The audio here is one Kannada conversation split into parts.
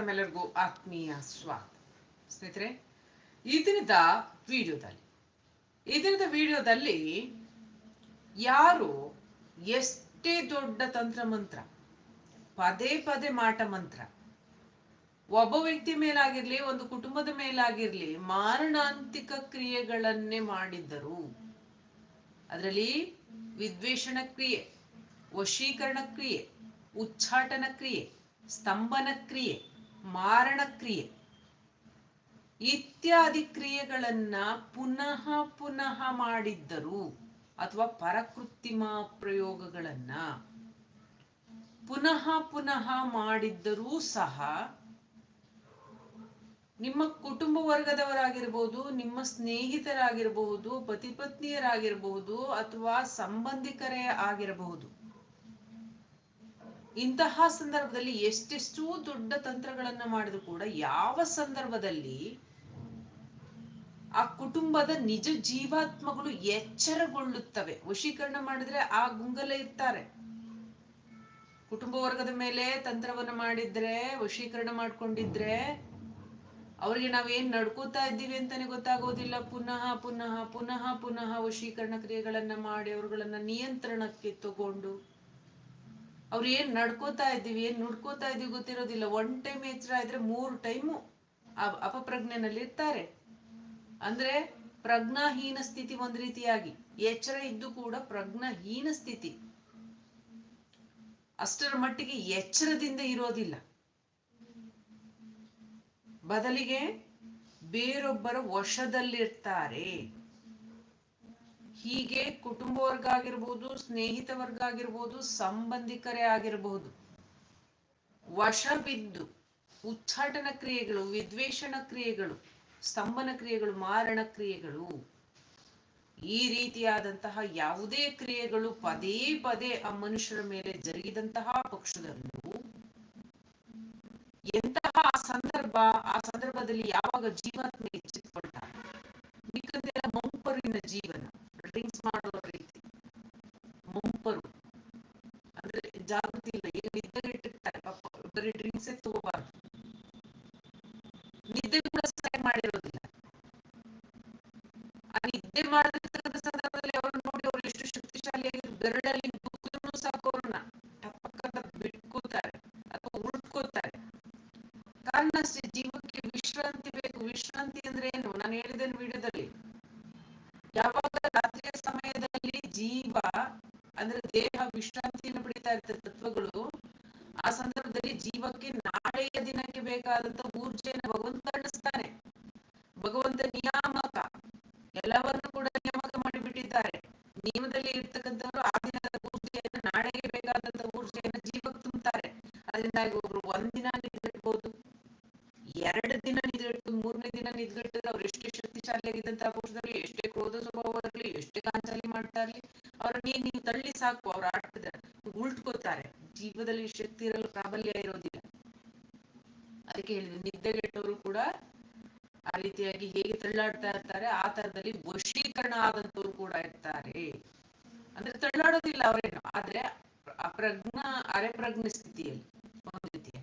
ತಮ್ಮೆಲ್ಲರಿಗೂ ಆತ್ಮೀಯ ಸ್ವಾಗತ. ಸ್ನೇಹಿತರೆ ಈ ದಿನದ ವಿಡಿಯೋದಲ್ಲಿ ಈ ದಿನದ ವಿಡಿಯೋದಲ್ಲಿ ಯಾರು ಎಷ್ಟೇ ದೊಡ್ಡ ತಂತ್ರ ಮಂತ್ರ ಪದೇ ಪದೇ ಮಾಟ ಮಂತ್ರ, ಒಬ್ಬ ವ್ಯಕ್ತಿ ಮೇಲಾಗಿರ್ಲಿ, ಒಂದು ಕುಟುಂಬದ ಮೇಲಾಗಿರ್ಲಿ, ಮಾರಣಾಂತಿಕ ಕ್ರಿಯೆಗಳನ್ನೇ ಮಾಡಿದ್ದರು. ಅದರಲ್ಲಿ ವಿದ್ವೇಷಣ ಕ್ರಿಯೆ, ವಶೀಕರಣ ಕ್ರಿಯೆ, ಉಚ್ಚಾಟನ ಕ್ರಿಯೆ, ಸ್ತಂಭನ ಕ್ರಿಯೆ ಮಾರಣ ಕ್ರಿಯೆ ಇತ್ಯಾದಿ ಕ್ರಿಯೆಗಳನ್ನ ಪುನಃ ಪುನಃ ಮಾಡಿದ್ದರು ಅಥವಾ ಪರಕೃತಿಮ ಪ್ರಯೋಗಗಳನ್ನ ಪುನಃ ಪುನಃ ಮಾಡಿದ್ದರೂ ಸಹ ನಿಮ್ಮ ಕುಟುಂಬ ವರ್ಗದವರಾಗಿರ್ಬೋದು, ನಿಮ್ಮ ಸ್ನೇಹಿತರಾಗಿರಬಹುದು ಪತಿ ಪತ್ನಿಯರಾಗಿರಬಹುದು ಅಥವಾ ಸಂಬಂಧಿಕರೇ ಆಗಿರಬಹುದು. ಇಂತಹ ಸಂದರ್ಭದಲ್ಲಿ ಎಷ್ಟೆಷ್ಟು ದೊಡ್ಡ ತಂತ್ರಗಳನ್ನ ಮಾಡಿದ್ರು ಕೂಡ ಯಾವ ಸಂದರ್ಭದಲ್ಲಿ ಆ ಕುಟುಂಬದ ನಿಜ ಜೀವಾತ್ಮಗಳು ಎಚ್ಚರಗೊಳ್ಳುತ್ತವೆ. ವಶೀಕರಣ ಮಾಡಿದ್ರೆ ಆ ಗುಂಗಲೇ ಇರ್ತಾರೆ. ಕುಟುಂಬ ವರ್ಗದ ಮೇಲೆ ತಂತ್ರವನ್ನ ಮಾಡಿದ್ರೆ, ವಶೀಕರಣ ಮಾಡ್ಕೊಂಡಿದ್ರೆ ಅವ್ರಿಗೆ ನಾವೇನ್ ನಡ್ಕೋತಾ ಇದ್ದೀವಿ ಅಂತಾನೆ ಗೊತ್ತಾಗೋದಿಲ್ಲ. ಪುನಃ ಪುನಃ ಪುನಃ ಪುನಃ ವಶೀಕರಣ ಕ್ರಿಯೆಗಳನ್ನ ಮಾಡಿ ಅವ್ರುಗಳನ್ನ ನಿಯಂತ್ರಣಕ್ಕೆ ತಗೊಂಡು ಅವ್ರು ಏನ್ ನಡ್ಕೋತಾ ಇದ್ದೀವಿ, ಏನ್ ನುಡ್ಕೋತಾ ಇದೀವಿ ಗೊತ್ತಿರೋದಿಲ್ಲ. ಒನ್ ಟೈಮ್ ಎಚ್ಚರ ಇದ್ರೆ ಮೂರು ಟೈಮು ಅಪಪ್ರಜ್ಞೆನಲ್ಲಿ ಇರ್ತಾರೆ. ಅಂದ್ರೆ ಪ್ರಜ್ಞಾಹೀನ ಸ್ಥಿತಿ ಒಂದ್ ರೀತಿಯಾಗಿ. ಎಚ್ಚರ ಇದ್ದು ಕೂಡ ಪ್ರಜ್ಞಾಹೀನ ಸ್ಥಿತಿ. ಅಷ್ಟರ ಮಟ್ಟಿಗೆ ಎಚ್ಚರದಿಂದ ಇರೋದಿಲ್ಲ. ಬದಲಿಗೆ ಬೇರೊಬ್ಬರ ವಶದಲ್ಲಿರ್ತಾರೆ. ಹೀಗೆ ಕುಟುಂಬ ವರ್ಗ ಆಗಿರ್ಬೋದು, ಸ್ನೇಹಿತ ವರ್ಗ ಆಗಿರ್ಬೋದು, ಸಂಬಂಧಿಕರೇ ಆಗಿರಬಹುದು ವಶ ಬಿದ್ದು ಉಚ್ಚಾಟನ ಕ್ರಿಯೆಗಳು ವಿದ್ವೇಷಣ ಕ್ರಿಯೆಗಳು, ಸ್ತಂಭನ ಕ್ರಿಯೆಗಳು, ಮಾರಣ ಕ್ರಿಯೆಗಳು, ಈ ರೀತಿಯಾದಂತಹ ಯಾವುದೇ ಕ್ರಿಯೆಗಳು ಪದೇ ಪದೇ ಆ ಮನುಷ್ಯರ ಮೇಲೆ ಜರುಗಿದಂತಹ ಪಕ್ಷದಲ್ಲೂ ಎಂತಹ ಸಂದರ್ಭ, ಆ ಸಂದರ್ಭದಲ್ಲಿ ಯಾವಾಗ ಜೀವಾತ್ಮ ಎಚ್ಚೆತ್ತುಕೊಂಡ ಮಿಕ್ಕಂತೆಲ್ಲ ಮಂಪರಿನ ಜೀವನ. ಡ್ರಿಂಕ್ಸ್ ಮಾಡುವ ರೀತಿ ಮುಂಪರು ಅಂದ್ರೆ ಜಾಗೃತಿ ಶಕ್ತಿ ಇರಲು ಪ್ರಾಬಲ್ಯ ಇರೋದಿಲ್ಲ. ಅದಕ್ಕೆ ಹೇಳಿದ್ರು ನಿದ್ದೆಗೆಟ್ಟವರು ಕೂಡ ಆ ರೀತಿಯಾಗಿ ಹೇಗೆ ತಳ್ಳಾಡ್ತಾ ಇರ್ತಾರೆ, ಆ ತರದಲ್ಲಿ ವಶೀಕರಣ ಆದಂತವ್ರು ಕೂಡ ಇರ್ತಾರೆ. ಅಂದ್ರೆ ತಳ್ಳಾಡೋದಿಲ್ಲ ಅವರೇನು, ಆದ್ರೆ ಅಪ್ರಜ್ಞ, ಅರೆಪ್ರಜ್ಞ ಸ್ಥಿತಿಯಲ್ಲಿ ಒಂದು ರೀತಿಯ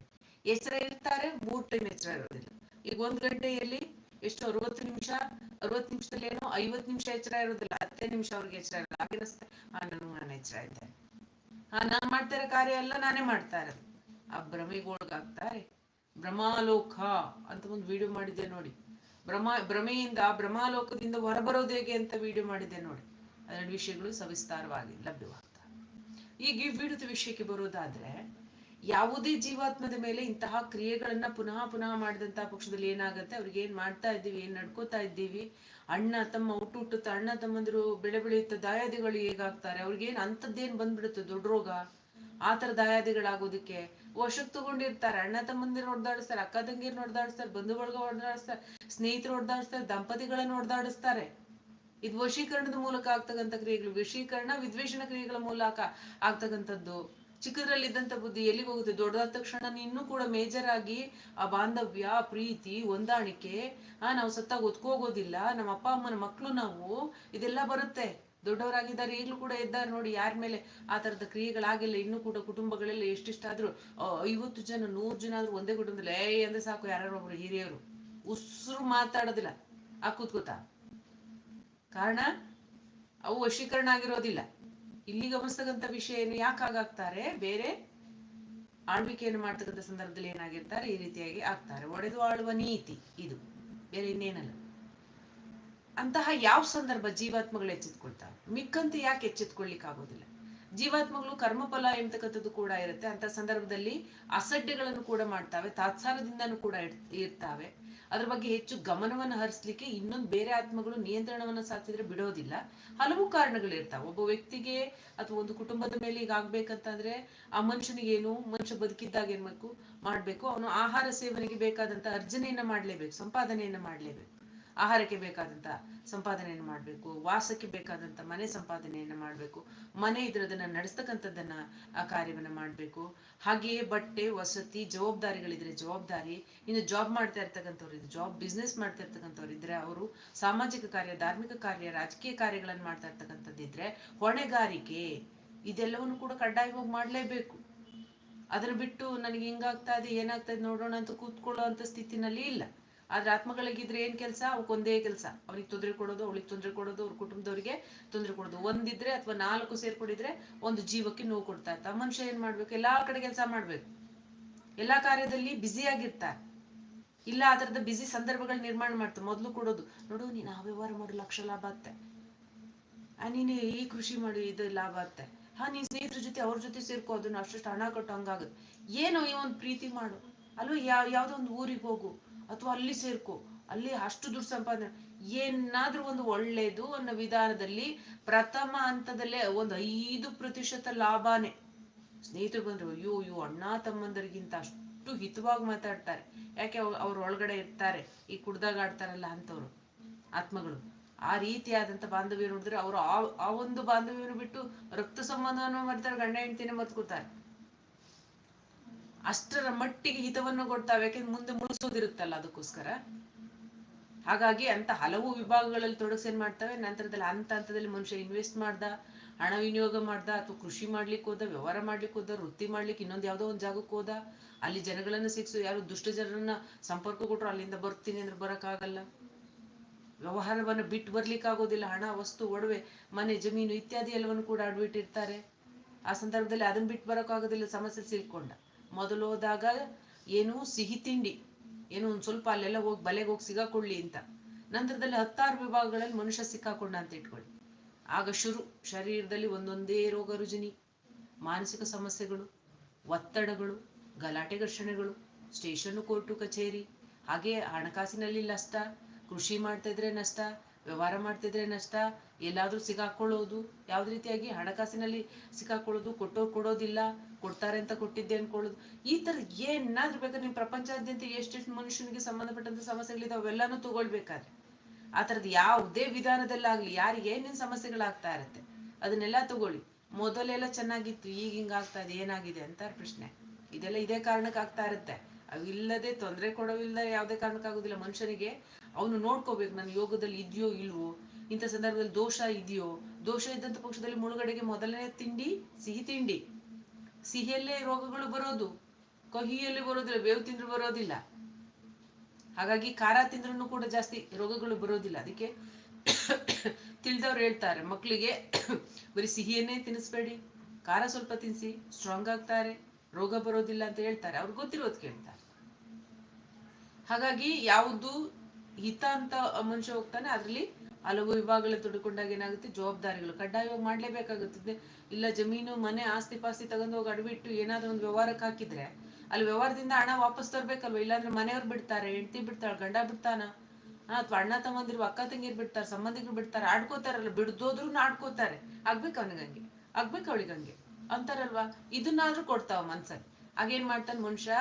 ಎಚ್ಚರ ಇರ್ತಾರೆ ಮೂರ್ ಟೈಮ್ ಎಚ್ಚರ ಇರೋದಿಲ್ಲ. ಈಗ ಒಂದ್ ಗಂಟೆಯಲ್ಲಿ ಎಷ್ಟು, ಅರವತ್ತು ನಿಮಿಷ, ಅರವತ್ತು ನಿಮಿಷದಲ್ಲಿ ಏನೋ ಐವತ್ತು ನಿಮಿಷ ಎಚ್ಚರ ಇರೋದಿಲ್ಲ, ಹತ್ತೇ ನಿಮಿಷ ಅವ್ರಿಗೆ ಎಚ್ಚರ ಇರಲ್ಲ. ಹಾ ನಾನು ನಾನು ಎಚ್ಚರ ಇದ್ದೇನೆ. ನಾನ್ ಮಾಡ್ತಾ ಇರೋ ಕಾರ್ಯ ಎಲ್ಲ ನಾನೇ ಮಾಡ್ತಾ ಇರೋದು. ಆ ಭ್ರಮೆಗೊಳಗಾಗ್ತಾರೆ. ಭ್ರಮಾಲೋಕ ಅಂತ ಒಂದು ವಿಡಿಯೋ ಮಾಡಿದ್ದೆ ನೋಡಿ. ಭ್ರಮ, ಭ್ರಮೆಯಿಂದ ಭ್ರಮಾಲೋಕದಿಂದ ಹೊರಬರೋದು ಹೇಗೆ ಅಂತ ವಿಡಿಯೋ ಮಾಡಿದ್ದೆ ನೋಡಿ. ಅದರ ವಿಷಯಗಳು ಸವಿಸ್ತಾರವಾಗಿ ಲಭ್ಯವಾಗ್ತವೆ ಈಗ ಈ ವಿಡಿಯೋದ ವಿಷಯಕ್ಕೆ ಬರೋದಾದ್ರೆ, ಯಾವುದೇ ಜೀವಾತ್ಮದ ಮೇಲೆ ಇಂತಹ ಕ್ರಿಯೆಗಳನ್ನ ಪುನಃ ಪುನಃ ಮಾಡಿದಂತಹ ಪಕ್ಷದಲ್ಲಿ ಏನಾಗುತ್ತೆ? ಅವ್ರಿಗೆ ಏನ್ ಮಾಡ್ತಾ ಇದ್ದೀವಿ? ಏನ್ ನಡ್ಕೋತಾ ಇದ್ದೀವಿ? ಅಣ್ಣ ತಮ್ಮ ಹುಟ್ಟು ಹುಟ್ಟುತ್ತ ಅಣ್ಣ ತಮ್ಮಂದಿರು ಬೆಳೆ ಬೆಳೆಯುತ್ತ ದಾಯಾದಿಗಳು ಹೇಗಾಗ್ತಾರೆ? ಅವ್ರಿಗೇನ್ ಅಂತದ್ದೇನ್ ಬಂದ್ಬಿಡುತ್ತೆ ದೊಡ್ಡ ರೋಗ? ಆ ತರ ದಾಯಾದಿಗಳಾಗೋದಕ್ಕೆ ವಶಕ್ ತಗೊಂಡಿರ್ತಾರೆ ಅಣ್ಣ ತಮ್ಮಂದಿರು ಹೊಡೆದಾಡಿಸ್ತಾರೆ, ಅಕ್ಕ ತಂಗಿರ್ ಹೊಡೆದಾಡಿಸ್ತಾರೆ ಬಂಧು ಬಳಗ ಹೊಡೆದಾಡಿಸ್ತಾರೆ, ಸ್ನೇಹಿತರು ಹೊಡೆದಾಡಿಸ್ತಾರೆ, ದಂಪತಿಗಳನ್ನ ಹೊಡೆದಾಡಿಸ್ತಾರೆ. ಇದು ವಶೀಕರಣದ ಮೂಲಕ ಆಗ್ತಕ್ಕಂಥ ಕ್ರಿಯೆಗಳು. ವಶೀಕರಣ, ವಿದ್ವೇಷಣ ಕ್ರಿಯೆಗಳ ಮೂಲಕ ಆಗ್ತಕ್ಕಂಥದ್ದು. ಚಿಕ್ಕದ್ರಲ್ಲಿದ್ದಂತ ಬುದ್ಧಿ ಎಲ್ಲಿಗೆ ಹೋಗುತ್ತೆ? ದೊಡ್ಡದಾದ ತಕ್ಷಣ ಇನ್ನೂ ಕೂಡ ಮೇಜರ್ ಆಗಿ ಆ ಬಾಂಧವ್ಯ, ಪ್ರೀತಿ, ಹೊಂದಾಣಿಕೆ, ಆ ನಾವು ಸತ್ತಾಗ ಒತ್ಕೋಗೋದಿಲ್ಲ ನಮ್ಮ ಅಪ್ಪ, ಅಮ್ಮನ ಮಕ್ಕಳು ನಾವು, ಇದೆಲ್ಲ ಬರುತ್ತೆ. ದೊಡ್ಡವರಾಗಿದ್ದಾರೆ, ಈಗಲೂ ಕೂಡ ಇದ್ದಾರೆ ನೋಡಿ ಯಾರ ಮೇಲೆ ಆ ತರದ ಕ್ರಿಯೆಗಳಾಗಿಲ್ಲ. ಇನ್ನೂ ಕೂಡ ಕುಟುಂಬಗಳೆಲ್ಲ ಎಷ್ಟಿಷ್ಟಾದ್ರೂ ಐವತ್ತು ಜನ, ನೂರು ಜನ ಆದ್ರೂ ಒಂದೇ ಕುಟುಂಬದಲ್ಲಿ, ಏ ಅಂದ್ರೆ ಸಾಕು ಯಾರು ಒಬ್ರು ಹಿರಿಯರು. ಉಸಿರು ಮಾತಾಡೋದಿಲ್ಲ. ಆ ಕೂತ್ಕೋತ? ಕಾರಣ? ಅವು ವಶೀಕರಣ ಆಗಿರೋದಿಲ್ಲ. ಇಲ್ಲಿ ಗಮನಿಸ್ತಕ್ಕಂಥ ವಿಷಯ ಏನು ಯಾಕೆ ಹಾಗಾಗ್ತಾರೆ? ಬೇರೆ ಆಳ್ವಿಕೆಯನ್ನು ಮಾಡ್ತಕ್ಕಂಥ ಸಂದರ್ಭದಲ್ಲಿ ಏನಾಗಿರ್ತಾರೆ? ಈ ರೀತಿಯಾಗಿ ಆಗ್ತಾರೆ. ಒಡೆದು ಆಳುವ ನೀತಿ ಇದು. ಬೇರೆ ಇನ್ನೇನಲ್ಲ. ಅಂತಹ ಯಾವ ಸಂದರ್ಭ ಜೀವಾತ್ಮಗಳು ಎಚ್ಚೆತ್ಕೊಳ್ತಾವೆ? ಮಿಕ್ಕಂತೆ ಯಾಕೆ ಎಚ್ಚೆತ್ಕೊಳ್ಲಿಕ್ಕೆ ಆಗೋದಿಲ್ಲ? ಜೀವಾತ್ಮಗಳು ಕರ್ಮಫಲ ಎಂತಕ್ಕಂಥದ್ದು ಕೂಡ ಇರುತ್ತೆ. ಅಂತ ಸಂದರ್ಭದಲ್ಲಿ ಅಸಡ್ಡೆಗಳನ್ನು ಕೂಡ ಮಾಡ್ತಾವೆ. ತಾತ್ಸಾರದಿಂದನೂ ಕೂಡ ಇರ್- ಇರ್ತಾವೆ. ಅದ್ರ ಬಗ್ಗೆ ಹೆಚ್ಚು ಗಮನವನ್ನು ಹರಿಸ್ಲಿಕ್ಕೆ ಇನ್ನೊಂದು ಬೇರೆ ಆತ್ಮಗಳು ನಿಯಂತ್ರಣವನ್ನು ಸಾಧಿಸಿದ್ರೆ ಬಿಡೋದಿಲ್ಲ. ಹಲವು ಕಾರಣಗಳಿರ್ತಾವೆ ಒಬ್ಬ ವ್ಯಕ್ತಿಗೆ ಅಥವಾ ಒಂದು ಕುಟುಂಬದ ಮೇಲೆ ಈಗ ಆಗ್ಬೇಕಂತಂದ್ರೆ ಆ ಮನುಷ್ಯನಿಗೇನು ಮನುಷ್ಯ ಬದುಕಿದ್ದಾಗ ಏನ್ ಬೇಕು, ಮಾಡ್ಬೇಕು. ಅವನು ಆಹಾರ ಸೇವನೆಗೆ ಬೇಕಾದಂತ ಅರ್ಜನೆಯನ್ನ ಮಾಡ್ಲೇಬೇಕು, ಸಂಪಾದನೆಯನ್ನ ಮಾಡ್ಲೇಬೇಕು. ಆಹಾರಕ್ಕೆ ಬೇಕಾದಂತ ಸಂಪಾದನೆಯನ್ನು ಮಾಡ್ಬೇಕು, ವಾಸಕ್ಕೆ ಬೇಕಾದಂತ ಮನೆ ಸಂಪಾದನೆಯನ್ನ ಮಾಡ್ಬೇಕು, ಮನೆ ಇದ್ರದನ್ನ ನಡೆಸ್ತಕ್ಕಂಥದ್ದನ್ನ ಆ ಕಾರ್ಯವನ್ನ ಮಾಡ್ಬೇಕು. ಹಾಗೆಯೇ ಬಟ್ಟೆ, ವಸತಿ, ಜವಾಬ್ದಾರಿಗಳಿದ್ರೆ ಜವಾಬ್ದಾರಿ, ಇನ್ನು ಜಾಬ್ ಮಾಡ್ತಾ ಇರ್ತಕ್ಕಂಥವ್ರು ಇದ್ರೆ ಜಾಬ್ ಬಿಸ್ನೆಸ್ ಮಾಡ್ತಾ ಇರ್ತಕ್ಕಂಥವ್ರು ಇದ್ರೆ ಅವರು ಸಾಮಾಜಿಕ ಕಾರ್ಯ, ಧಾರ್ಮಿಕ ಕಾರ್ಯ, ರಾಜಕೀಯ ಕಾರ್ಯಗಳನ್ನು ಮಾಡ್ತಾ ಇರ್ತಕ್ಕಂಥದ್ದಿದ್ರೆ ಹೊಣೆಗಾರಿಕೆ, ಇದೆಲ್ಲವನ್ನು ಕೂಡ ಕಡ್ಡಾಯವಾಗಿ ಮಾಡಲೇಬೇಕು. ಅದನ್ನ ಬಿಟ್ಟು ನನಗೆ ಹಿಂಗಾಗ್ತಾ ಇದೆ, ಏನಾಗ್ತಾ ಇದೆ ನೋಡೋಣ ಅಂತ ಕೂತ್ಕೊಳ್ಳೋ ಅಂತ ಸ್ಥಿತಿನಲ್ಲಿ ಇಲ್ಲ. ಆದ್ರೆ ಆತ್ಮಗಳಿಗಿದ್ರೆ ಏನ್ ಕೆಲಸ? ಅವಕ್ಕೊಂದೇ ಕೆಲಸ. ಅವ್ರಿಗೆ ತೊಂದರೆ ಕೊಡೋದು, ಅವಳಿಗೆ ತೊಂದರೆ ಕೊಡೋದು, ಅವ್ರ ಕುಟುಂಬದವ್ರಿಗೆ ತೊಂದರೆ ಕೊಡೋದು. ಒಂದಿದ್ರೆ ಅಥವಾ ನಾಲ್ಕು ಸೇರ್ಕೊಂಡಿದ್ರೆ ಒಂದು ಜೀವಕ್ಕೆ ನೋವು ಕೊಡ್ತಾ ಇರ್ತಾ. ಮನುಷ್ಯ ಏನ್ ಮಾಡ್ಬೇಕು? ಎಲ್ಲಾ ಕಡೆ ಕೆಲಸ ಮಾಡ್ಬೇಕು. ಎಲ್ಲಾ ಕಾರ್ಯದಲ್ಲಿ ಬ್ಯುಸಿ ಆಗಿರ್ತಾ. ಇಲ್ಲ, ಆ ಥರದ ಬ್ಯುಸಿ ಸಂದರ್ಭಗಳು ನಿರ್ಮಾಣ ಮಾಡ್ತಾರೆ. ಮೊದಲು ಕೊಡೋದು. ನೋಡು, ನೀನು ಆ ವ್ಯವಹಾರ ಮಾಡು ಲಕ್ಷ ಲಾಭ ಆಗುತ್ತೆ ನೀನು ಈ ಕೃಷಿ ಮಾಡಿ ಇದು ಲಾಭ ಆಗುತ್ತೆ ಹಾ, ನೀನ್ ಸ್ನೇಹಿತರ ಜೊತೆ, ಅವ್ರ ಜೊತೆ ಸೇರ್ಕೋ, ಅದನ್ನ ಅಷ್ಟು ಹಣ ಕೊಟ್ಟು ಹಂಗಾಗುತ್ತೆ ಏನೋ ಈ ಒಂದು ಪ್ರೀತಿ ಮಾಡು. ಅಲ್ವಾ ಯಾವ ಯಾವ್ದೋ ಒಂದು ಊರಿಗೆ ಹೋಗು. ಅಥವಾ ಅಲ್ಲಿ ಸೇರ್ಕೋ. ಅಲ್ಲಿ ಅಷ್ಟು ದುಡ್ಡು ಸಂಪಾದನೆ. ಏನಾದ್ರೂ ಒಂದು ಒಳ್ಳೇದು ಅನ್ನೋ ವಿಧಾನದಲ್ಲಿ ಪ್ರಥಮ ಹಂತದಲ್ಲೇ ಒಂದು ಐದು ಪ್ರತಿಶತ ಲಾಭಾನೇ. ಸ್ನೇಹಿತರು ಬಂದ್ರು, ಅಯ್ಯೋ ಅಯ್ಯೋ, ಅಣ್ಣ ತಮ್ಮಂದರಿಗಿಂತ ಅಷ್ಟು ಹಿತವಾಗಿ ಮಾತಾಡ್ತಾರೆ. ಯಾಕೆ ಅವ್- ಅವ್ರ ಒಳಗಡೆ ಇರ್ತಾರೆ, ಈ ಕುಡ್ದಾಗ ಆಡ್ತಾರಲ್ಲ ಅಂತವ್ರು. ಆತ್ಮಗಳು. ಆ ರೀತಿಯಾದಂತ ಬಾಂಧವ್ಯ ನೋಡಿದ್ರೆ ಅವರು ಆ ಆ ಒಂದು ಬಾಂಧವ್ಯವನ್ನು ಬಿಟ್ಟು ರಕ್ತ ಸಂಬಂಧವನ್ನು ಮಾಡ್ತಾರೆ, ಗಂಡ ಹೆಂಡತಿನೇ ಮರ್ತ್ಕೊತಾರೆ ಅಷ್ಟರ ಮಟ್ಟಿಗೆ ಹಿತವನ್ನು ಕೊಡ್ತಾವೆ, ಯಾಕೆಂದ್ರೆ ಮುಂದೆ ಮುಳಿಸೋದಿರುತ್ತಲ್ಲ ಅದಕ್ಕೋಸ್ಕರ. ಹಾಗಾಗಿ ಅಂತ ಹಲವು ವಿಭಾಗಗಳಲ್ಲಿ ತೊಡಗಿಸಿ ಏನ್ ಮಾಡ್ತವೆ? ನಂತರದಲ್ಲಿ ಹಂತ ಹಂತದಲ್ಲಿ ಮನುಷ್ಯ ಇನ್ವೆಸ್ಟ್ ಮಾಡ್ದ, ಹಣ ವಿನಿಯೋಗ ಮಾಡ್ದ, ಅಥವಾ ಕೃಷಿ ಮಾಡ್ಲಿಕ್ಕೆ ಹೋದ, ವ್ಯವಹಾರ ಮಾಡ್ಲಿಕ್ಕೆ ಹೋದ, ವೃತ್ತಿ ಮಾಡ್ಲಿಕ್ಕೆ ಇನ್ನೊಂದು ಯಾವುದೋ ಒಂದು ಜಾಗಕ್ಕೆ ಹೋದ, ಅಲ್ಲಿ ಜನಗಳನ್ನ ಸಿಕ್ಸು ಯಾರು ದುಷ್ಟ ಜನರನ್ನ ಸಂಪರ್ಕ ಕೊಟ್ಟರು ಅಲ್ಲಿಂದ ಬರ್ತೀನಿ ಅಂದ್ರೆ ಬರೋಕ್ಕಾಗಲ್ಲ. ವ್ಯವಹಾರವನ್ನು ಬಿಟ್ಟು ಬರ್ಲಿಕ್ಕೆ ಆಗೋದಿಲ್ಲ. ಹಣ, ವಸ್ತು, ಒಡವೆ, ಮನೆ, ಜಮೀನು ಇತ್ಯಾದಿ ಎಲ್ಲವನ್ನು ಕೂಡ ಅಡ್ಬಿಟ್ಟಿರ್ತಾರೆ ಆ ಸಂದರ್ಭದಲ್ಲಿ ಅದನ್ನ ಬಿಟ್ಟು ಬರೋಕ್ಕಾಗೋದಿಲ್ಲ, ಸಮಸ್ಯೆ ಸಿಲ್ಕೊಂಡ ಮೊದಲು ಹೋದಾಗ ಏನು ಸಿಹಿ ತಿಂಡಿ, ಏನು ಒಂದ್ ಸ್ವಲ್ಪ ಅಲ್ಲೆಲ್ಲ ಹೋಗಿ ಬಲೆಗೆ ಹೋಗಿ ಸಿಗಾಕೊಳ್ಳಿ ಅಂತ. ನಂತರದಲ್ಲಿ ಹತ್ತಾರು ವಿಭಾಗಗಳಲ್ಲಿ ಮನುಷ್ಯ ಸಿಕ್ಕಾಕೊಂಡ ಅಂತ ಇಟ್ಕೊಳ್ಳಿ. ಆಗ ಶುರು, ಶರೀರದಲ್ಲಿ ಒಂದೊಂದೇ ರೋಗ ರುಜಿನಿ, ಮಾನಸಿಕ ಸಮಸ್ಯೆಗಳು, ಒತ್ತಡಗಳು, ಗಲಾಟೆ ಘರ್ಷಣೆಗಳು, ಸ್ಟೇಷನ್ ಕೋರ್ಟು ಕಚೇರಿ, ಹಾಗೆ ಹಣಕಾಸಿನಲ್ಲಿ ನಷ್ಟ ಕೃಷಿ ಮಾಡ್ತಾ ಇದ್ರೆ ನಷ್ಟ ವ್ಯವಹಾರ ಮಾಡ್ತಿದ್ರೆ ನಷ್ಟ, ಎಲ್ಲಾದ್ರೂ ಸಿಗಾಕೊಳ್ಳೋದು, ಯಾವ್ದು ರೀತಿಯಾಗಿ ಹಣಕಾಸಿನಲ್ಲಿ ಸಿಕ್ಕಾಕೊಳ್ಳೋದು ಕೊಟ್ಟೋ ಕೊಡೋದಿಲ್ಲ, ಕೊಡ್ತಾರೆ ಅಂತ ಕೊಟ್ಟಿದ್ದೆ ಅನ್ಕೊಳ್ಳೋದು. ಈ ತರ ಏನಾದ್ರೂ ಬೇಕಾದ್ರೆ ನಿಮ್ ಪ್ರಪಂಚಾದ್ಯಂತ ಎಷ್ಟೆಷ್ಟು ಮನುಷ್ಯನಿಗೆ ಸಂಬಂಧಪಟ್ಟಂತ ಸಮಸ್ಯೆಗಳಿದಾವೆ, ಅವೆಲ್ಲಾನು ತಗೊಳ್ಬೇಕಾದ್ರೆ. ಆ ತರದ್ ಯಾವುದೇ ವಿಧಾನದಲ್ಲಾಗ್ಲಿ, ಯಾರಿಗೆ ಏನೇನ್ ಸಮಸ್ಯೆಗಳಾಗ್ತಾ ಇರತ್ತೆ, ಅದನ್ನೆಲ್ಲ ತಗೊಳ್ಳಿ. ಮೊದಲೆಲ್ಲ ಚೆನ್ನಾಗಿತ್ತು, ಈಗ ಹಿಂಗ್ ಆಗ್ತಾ ಇದೆ, ಏನಾಗಿದೆ ಅಂತ ಪ್ರಶ್ನೆ. ಇದೆಲ್ಲ ಇದೇ ಕಾರಣಕ್ಕೆ ಆಗ್ತಾ ಇರುತ್ತೆ. ಅವಿಲ್ಲದೆ ತೊಂದರೆ ಕೊಡೋವಿಲ್ಲ ಯಾವುದೇ ಕಾರಣಕ್ಕಾಗೋದಿಲ್ಲ. ಮನುಷ್ಯನಿಗೆ ಅವನು ನೋಡ್ಕೋಬೇಕು, ನನ್ನ ಯೋಗದಲ್ಲಿ ಇದೆಯೋ ಇಲ್ವೋ? ಇಂಥ ಸಂದರ್ಭದಲ್ಲಿ ದೋಷ ಇದೆಯೋ? ದೋಷ ಇದ್ದಂಥ ಪಕ್ಷದಲ್ಲಿ ಮುಳುಗಡೆಗೆ ಮೊದಲನೇ ತಿಂಡಿ, ಸಿಹಿ ತಿಂಡಿ. ಸಿಹಿಯಲ್ಲೇ ರೋಗಗಳು ಬರೋದು. ಕಹಿಯಲ್ಲಿ ಬರೋದಿಲ್ಲ, ಬೇವು ತಿಂದ್ರೂ ಬರೋದಿಲ್ಲ. ಹಾಗಾಗಿ ಖಾರ ತಿಂದ್ರೂ ಕೂಡ ಜಾಸ್ತಿ ರೋಗಗಳು ಬರೋದಿಲ್ಲ. ಅದಕ್ಕೆ ತಿಳಿದವ್ರು ಹೇಳ್ತಾರೆ, ಮಕ್ಕಳಿಗೆ ಬರೀ ಸಿಹಿಯನ್ನೇ ತಿನ್ನಿಸ್ಬೇಡಿ. ಖಾರ ಸ್ವಲ್ಪ ತಿನ್ಸಿ ಸ್ಟ್ರಾಂಗ್ ಆಗ್ತಾರೆ. ರೋಗ ಬರೋದಿಲ್ಲ ಅಂತ ಹೇಳ್ತಾರೆ. ಅವ್ರಿಗೆ ಗೊತ್ತಿರೋದು ಕೇಳ್ತಾರೆ. ಹಾಗಾಗಿ ಯಾವುದು ಹಿತ ಅಂತ ಮನುಷ್ಯ ಹೋಗ್ತಾನೆ, ಅದ್ರಲ್ಲಿ ಹಲವು ವಿಭಾಗಗಳು ತೊಡ್ಕೊಂಡಾಗ ಏನಾಗುತ್ತೆ? ಜವಾಬ್ದಾರಿಗಳು. ಕಡ್ಡಾಯವಾಗಿ ಮಾಡ್ಲೇಬೇಕಾಗುತ್ತದೆ. ಇಲ್ಲ, ಜಮೀನು, ಮನೆ, ಆಸ್ತಿ ಪಾಸ್ತಿ ತಗೊಂಡು ಹೋಗಿ ಅಡ್ಬಿಟ್ಟು ಏನಾದ್ರೂ ಒಂದು ವ್ಯವಹಾರಕ್ಕೆ ಹಾಕಿದ್ರೆ, ಅಲ್ಲಿ ವ್ಯವಹಾರದಿಂದ ಹಣ ವಾಪಸ್ ತರ್ಬೇಕಲ್ವಾ? ಇಲ್ಲಾಂದ್ರೆ ಮನೆಯವ್ರು ಬಿಡ್ತಾರೆ, ಹೆಂಡತಿ ಬಿಡ್ತಾಳೆ, ಗಂಡ ಬಿಡ್ತಾನ? ಅಥವಾ ಅಣ್ಣ ತಮ್ಮಂದಿರು, ಅಕ್ಕ ತಂಗಿರು ಬಿಡ್ತಾರೆ, ಸಂಬಂಧಿಕರು ಬಿಡ್ತಾರೆ, ಆಡ್ಕೋತಾರಲ್ಲ ಬಿಡ್ದೋದ್ರು ಆಡ್ಕೋತಾರೆ. ಆಗ್ಬೇಕು ಅವನಿಗಂಗೆ ಆಗ್ಬೇಕು ಅವಳಿಗಂಗೆ ಅಂತಾರಲ್ವಾ? ಇದನ್ನಾದ್ರೂ ಕೊಡ್ತಾವ ಮನ್ಸಲ್ಲಿ. ಆಗೇನ್ ಮಾಡ್ತಾನೆ ಮನುಷ್ಯ?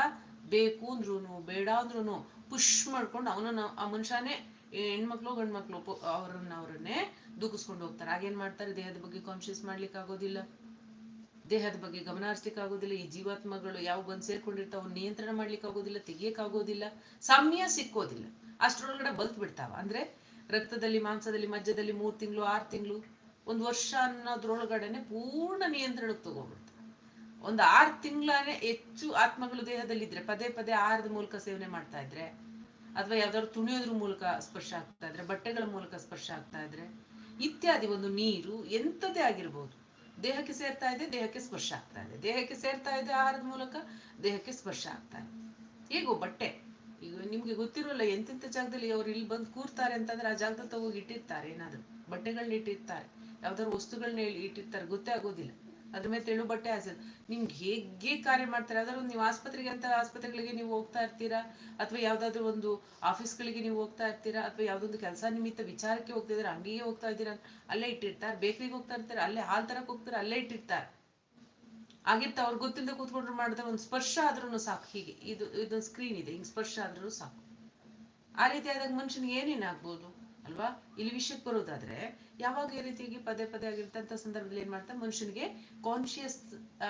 ಬೇಕು ಅಂದ್ರೂನು, ಬೇಡ ಅಂದ್ರೂನು ಪುಷ್ ಮಾಡ್ಕೊಂಡು ಅವನನ್ನ ಆ ಮನುಷ್ಯನೇ, ಹೆಣ್ಮಕ್ಳು, ಗಂಡ್ಮಕ್ಳು ಅವ್ರನ್ನ ಅವ್ರನ್ನೇ ದುಃಖಿಸ್ಕೊಂಡು ಹೋಗ್ತಾರೆ. ಆಗೇನ್ ಮಾಡ್ತಾರೆ? ದೇಹದ ಬಗ್ಗೆ ಕಾನ್ಶಿಯಸ್ ಮಾಡ್ಲಿಕ್ಕೆ ಆಗೋದಿಲ್ಲ ದೇಹದ ಬಗ್ಗೆ ಗಮನ ಹರಿಸ್ಲಿಕ್ಕೆ ಆಗೋದಿಲ್ಲ ಈ ಜೀವಾತ್ಮಗಳು ಯಾವ ಬಂದು ಸೇರ್ಕೊಂಡಿರ್ತಾವ, ನಿಯಂತ್ರಣ ಮಾಡ್ಲಿಕ್ಕೆ ಆಗೋದಿಲ್ಲ ತೆಗಿಯಕ್ ಆಗೋದಿಲ್ಲ ಸಮಯ ಸಿಕ್ಕೋದಿಲ್ಲ. ಅಷ್ಟ್ರೊಳಗಡೆ ಬಲ್ತ್ ಬಿಡ್ತಾವ. ಅಂದ್ರೆ ರಕ್ತದಲ್ಲಿ, ಮಾಂಸದಲ್ಲಿ, ಮಜ್ಜದಲ್ಲಿ ಮೂರ್ ತಿಂಗಳು, ಆರ್ ತಿಂಗಳು. ಒಂದು ವರ್ಷ ಅನ್ನೋದ್ರೊಳಗಡೆನೆ ಪೂರ್ಣ ನಿಯಂತ್ರಣಕ್ಕೆ ತಗೊಂಡ್ಬಿಡ್ತು. ಒಂದು ಆರು ತಿಂಗಳೇ ಹೆಚ್ಚು ಆತ್ಮಗಳು ದೇಹದಲ್ಲಿದ್ರೆ, ಪದೇ ಪದೇ ಆಹಾರದ ಮೂಲಕ ಸೇವನೆ ಮಾಡ್ತಾ ಇದ್ರೆ, ಅಥವಾ ಯಾವ್ದಾದ್ರು ತುಣಿಯೋದ್ರ ಮೂಲಕ ಸ್ಪರ್ಶ ಆಗ್ತಾ ಇದ್ರೆ, ಬಟ್ಟೆಗಳ ಮೂಲಕ ಸ್ಪರ್ಶ ಆಗ್ತಾ ಇದ್ರೆ, ಇತ್ಯಾದಿ ಒಂದು ನೀರು ಎಂಥದೇ ಆಗಿರ್ಬೋದು. ದೇಹಕ್ಕೆ ಸೇರ್ತಾ ಇದೆ, ದೇಹಕ್ಕೆ ಸ್ಪರ್ಶ ಆಗ್ತಾ ಇದೆ. ದೇಹಕ್ಕೆ ಸೇರ್ತಾ ಇದೆ ಆಹಾರದ ಮೂಲಕ, ದೇಹಕ್ಕೆ ಸ್ಪರ್ಶ ಆಗ್ತಾ ಇದೆ. ಹೇಗೋ ಬಟ್ಟೆ. ಈಗ ನಿಮ್ಗೆ ಗೊತ್ತಿರೋಲ್ಲ ಎಂತೆಂಥ ಜಾಗದಲ್ಲಿ ಅವ್ರು ಇಲ್ಲಿ ಬಂದು ಕೂರ್ತಾರೆ ಅಂತಂದ್ರೆ ಆ ಜಾಗದಲ್ಲಿ ತಗೋಗಿ ಇಟ್ಟಿರ್ತಾರೆ ಏನಾದ್ರು. ಬಟ್ಟೆಗಳನ್ನ ಇಟ್ಟಿರ್ತಾರೆ. ಯಾವ್ದಾದ್ರು ವಸ್ತುಗಳನ್ನ ಇಟ್ಟಿರ್ತಾರೆ ಗೊತ್ತೇ ಆಗೋದಿಲ್ಲ. ಅದ್ರ ಮೇಲೆ ತೆಳು ಬಟ್ಟೆ ಹಾಸೋದು ನಿಮ್ಗೆ ಹೇಗೆ ಕಾರ್ಯ ಮಾಡ್ತಾರೆ? ಅದ್ರ ನೀವು ಆಸ್ಪತ್ರೆಗೆ ಅಂತ ಆಸ್ಪತ್ರೆಗಳಿಗೆ ನೀವು ಹೋಗ್ತಾ ಇರ್ತೀರಾ? ಅಥವಾ ಯಾವ್ದಾದ್ರು ಒಂದು ಆಫೀಸ್ಗಳಿಗೆ ನೀವು ಹೋಗ್ತಾ ಇರ್ತೀರಾ? ಅಥವಾ ಯಾವ್ದೊಂದು ಕೆಲಸ ನಿಮಿತ್ತ ವಿಚಾರಕ್ಕೆ ಹೋಗ್ತಿದ್ರೆ ಅಂಗಡಿಗೆ ಹೋಗ್ತಾ ಇದ್ದೀರಾ? ಅಲ್ಲೇ ಇಟ್ಟಿರ್ತಾರೆ, ಬೇಕರಿಗೆ ಹೋಗ್ತಾ ಇರ್ತಾರೆ, ಅಲ್ಲೇ ಹಾಲ್ ತರಕ್ ಹೋಗ್ತಾರೆ, ಅಲ್ಲೇ ಇಟ್ಟಿರ್ತಾರೆ. ಆಗಿರ್ತ ಅವ್ರು ಗೊತ್ತಿಲ್ಲದೆ ಕೂತ್ಕೊಂಡ್ರು ಮಾಡಿದ್ರೆ ಒಂದು ಸ್ಪರ್ಶ ಆದ್ರೂ ಸಾಕು. ಹೀಗೆ, ಇದು, ಇದೊಂದು ಸ್ಕ್ರೀನ್ ಇದೆ, ಹಿಂಗೆ ಸ್ಪರ್ಶ ಆದ್ರೂ ಸಾಕು. ಆ ರೀತಿ ಆದಾಗ ಮನುಷ್ಯನಿಗೆ ಏನೇನಾಗ್ಬೋದು ಅಲ್ವಾ? ಇಲ್ಲಿ ವಿಷಯಕ್ಕೆ ಬರೋದಾದ್ರೆ, ಯಾವಾಗ ಈ ರೀತಿಯಾಗಿ ಪದೇ ಪದೇ ಆಗಿರ್ತಂತ ಸಂದರ್ಭದಲ್ಲಿ ಏನ್ ಮಾಡ್ತಾರೆ ಮನುಷ್ಯನಿಗೆ ಕಾನ್ಶಿಯಸ್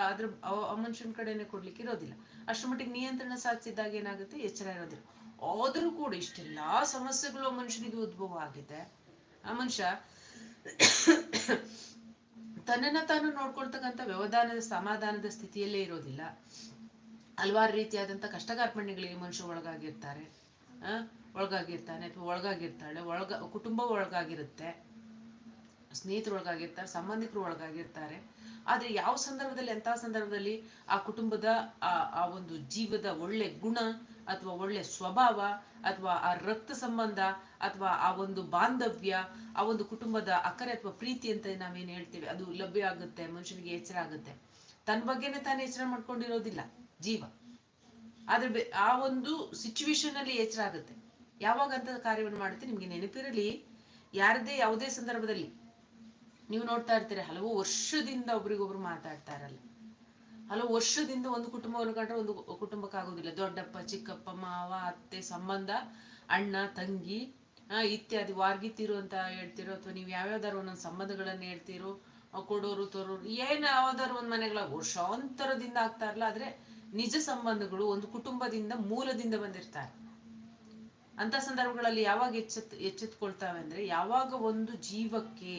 ಅದ್ರ ಮನುಷ್ಯನ ಕಡೆನೆ ಕೊಡ್ಲಿಕ್ಕೆ ಇರೋದಿಲ್ಲ. ಅಷ್ಟ್ರ ಮಟ್ಟಿಗೆ ನಿಯಂತ್ರಣ ಸಾಧಿಸಿದಾಗ ಏನಾಗುತ್ತೆ? ಎಚ್ಚರ ಇರೋದಿಲ್ಲ. ಆದ್ರೂ ಕೂಡ ಇಷ್ಟೆಲ್ಲಾ ಸಮಸ್ಯೆಗಳು ಮನುಷ್ಯನಿಗೆ ಉದ್ಭವ ಆಗಿದೆ. ಆ ಮನುಷ್ಯ ತನ್ನನ್ನ ತಾನು ನೋಡ್ಕೊಳ್ತಕ್ಕಂಥ ವ್ಯವಧಾನದ, ಸಮಾಧಾನದ ಸ್ಥಿತಿಯಲ್ಲೇ ಇರೋದಿಲ್ಲ. ಹಲವಾರು ರೀತಿಯಾದಂಥ ಕಷ್ಟಕಾರ್ಪಣ್ಯಗಳಿಗೆ ಮನುಷ್ಯ ಒಳಗಾಗಿರ್ತಾರೆ. ಆ? ಒಳಗಾಗಿರ್ತಾನೆ, ಅಥವಾ ಒಳಗಾಗಿರ್ತಾಳೆ, ಒಳಗ, ಕುಟುಂಬ ಒಳಗಾಗಿರುತ್ತೆ ಸ್ನೇಹಿತರು ಒಳಗಾಗಿರ್ತಾರೆ ಸಂಬಂಧಿಕರು ಒಳಗಾಗಿರ್ತಾರೆ. ಆದರೆ ಯಾವ ಸಂದರ್ಭದಲ್ಲಿ ಎಂಥ ಸಂದರ್ಭದಲ್ಲಿ ಆ ಕುಟುಂಬದ, ಆ ಆ ಒಂದು ಜೀವದ ಒಳ್ಳೆ ಗುಣ ಅಥವಾ ಒಳ್ಳೆ ಸ್ವಭಾವ ಅಥವಾ ಆ ರಕ್ತ ಸಂಬಂಧ ಅಥವಾ ಆ ಒಂದು ಬಾಂಧವ್ಯ, ಆ ಒಂದು ಕುಟುಂಬದ ಅಕ್ಕರೆ ಅಥವಾ ಪ್ರೀತಿ ಅಂತ ನಾವೇನು ಹೇಳ್ತೇವೆ? ಅದು ಲಭ್ಯ ಆಗುತ್ತೆ, ಮನುಷ್ಯನಿಗೆ ಎಚ್ಚರ ಆಗುತ್ತೆ. ತನ್ನ ಬಗ್ಗೆನೇ ತಾನೇ ಎಚ್ಚರ ಮಾಡ್ಕೊಂಡಿರೋದಿಲ್ಲ ಜೀವ. ಆದ್ರೆ ಆ ಒಂದು ಸಿಚುವೇಶನ್ ಅಲ್ಲಿ ಎಚ್ಚರ ಆಗುತ್ತೆ. ಯಾವಾಗ ಅಂತ ಕಾರ್ಯವನ್ನು ಮಾಡುತ್ತೆ ನಿಮ್ಗೆ ನೆನಪಿರಲಿ ಯಾರದೇ ಯಾವುದೇ ಸಂದರ್ಭದಲ್ಲಿ ನೀವು ನೋಡ್ತಾ ಇರ್ತೀರಿ, ಹಲವು ವರ್ಷದಿಂದ ಒಬ್ರಿಗೊಬ್ರು ಮಾತಾಡ್ತಾ ಇರಲ್ಲ. ಹಲವು ವರ್ಷದಿಂದ ಒಂದು ಕುಟುಂಬವನ್ನು ಕಂಡ್ರೆ ಒಂದು ಕುಟುಂಬಕ್ಕಾಗೋದಿಲ್ಲ. ದೊಡ್ಡಪ್ಪ, ಚಿಕ್ಕಪ್ಪ, ಮಾವ, ಅತ್ತೆ, ಸಂಬಂಧ, ಅಣ್ಣ, ತಂಗಿ ಇತ್ಯಾದಿ ವಾರ್ಗಿತೀರು ಅಂತ ಹೇಳ್ತಿರೋ, ಅಥವಾ ನೀವು ಯಾವ್ಯಾವ್ದಾರು ಒಂದೊಂದು ಸಂಬಂಧಗಳನ್ನ ಹೇಳ್ತಿರೋ ಕೊಡೋರು, ತೋರೋರು, ಏನು ಯಾವ್ದಾರು ಒಂದು ಮನೆಗಳ ವರ್ಷಾಂತರದಿಂದ ಆಗ್ತಾ ಇರಲ್ಲ, ಆದ್ರೆ ನಿಜ ಸಂಬಂಧಗಳು ಒಂದು ಕುಟುಂಬದಿಂದ ಮೂಲದಿಂದ ಬಂದಿರ್ತಾರೆ. ಅಂತ ಸಂದರ್ಭಗಳಲ್ಲಿ ಯಾವಾಗ ಎಚ್ಚೆತ್, ಎಚ್ಚೆತ್ಕೊಳ್ತಾವೆ ಅಂದ್ರೆ ಯಾವಾಗ ಒಂದು ಜೀವಕ್ಕೆ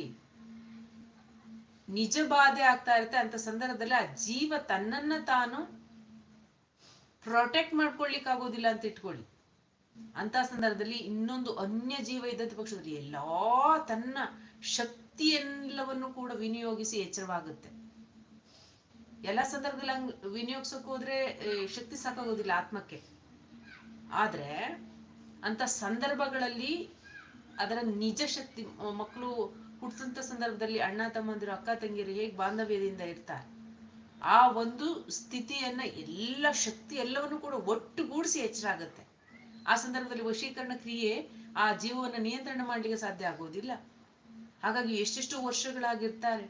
ನಿಜ ಬಾಧೆ ಆಗ್ತಾ ಇರುತ್ತೆ ಅಂತ ಸಂದರ್ಭದಲ್ಲಿ ಆ ಜೀವ ತನ್ನನ್ನ ತಾನು ಪ್ರೊಟೆಕ್ಟ್ ಮಾಡ್ಕೊಳ್ಲಿಕ್ಕೆ ಆಗೋದಿಲ್ಲ ಅಂತ ಇಟ್ಕೊಳ್ಳಿ. ಅಂತ ಸಂದರ್ಭದಲ್ಲಿ ಇನ್ನೊಂದು ಅನ್ಯ ಜೀವ ಇದ್ದಂತ ಪಕ್ಷದಲ್ಲಿ ಎಲ್ಲಾ ತನ್ನ ಶಕ್ತಿಯೆಲ್ಲವನ್ನು ಕೂಡ ವಿನಿಯೋಗಿಸಿ ಎಚ್ಚರವಾಗುತ್ತೆ. ಎಲ್ಲ ಸಂದರ್ಭದಲ್ಲಿ ಹಂಗ್ ವಿನಿಯೋಗಿಸಕ್ ಹೋದ್ರೆ ಶಕ್ತಿ ಸಾಕಾಗೋದಿಲ್ಲ ಆತ್ಮಕ್ಕೆ. ಆದ್ರೆ ಅಂತ ಸಂದರ್ಭಗಳಲ್ಲಿ ಅದರ ನಿಜ ಶಕ್ತಿ ಮಕ್ಕಳು ಹುಟ್ಟಂತ ಸಂದರ್ಭದಲ್ಲಿ ಅಣ್ಣ, ತಮ್ಮಂದಿರು, ಅಕ್ಕ, ತಂಗಿಯರು ಹೇಗೆ ಬಾಂಧವ್ಯದಿಂದ ಇರ್ತಾರೆ, ಆ ಒಂದು ಸ್ಥಿತಿಯನ್ನ ಎಲ್ಲ ಶಕ್ತಿ ಎಲ್ಲವನ್ನು ಕೂಡ ಒಟ್ಟುಗೂಡಿಸಿ ಎಚ್ಚರ ಆಗುತ್ತೆ ಆ ಸಂದರ್ಭದಲ್ಲಿ ವಶೀಕರಣ ಕ್ರಿಯೆ ಆ ಜೀವವನ್ನು ನಿಯಂತ್ರಣ ಮಾಡ್ಲಿಕ್ಕೆ ಸಾಧ್ಯ ಆಗೋದಿಲ್ಲ ಹಾಗಾಗಿ ಎಷ್ಟೆಷ್ಟು ವರ್ಷಗಳಾಗಿರ್ತಾರೆ,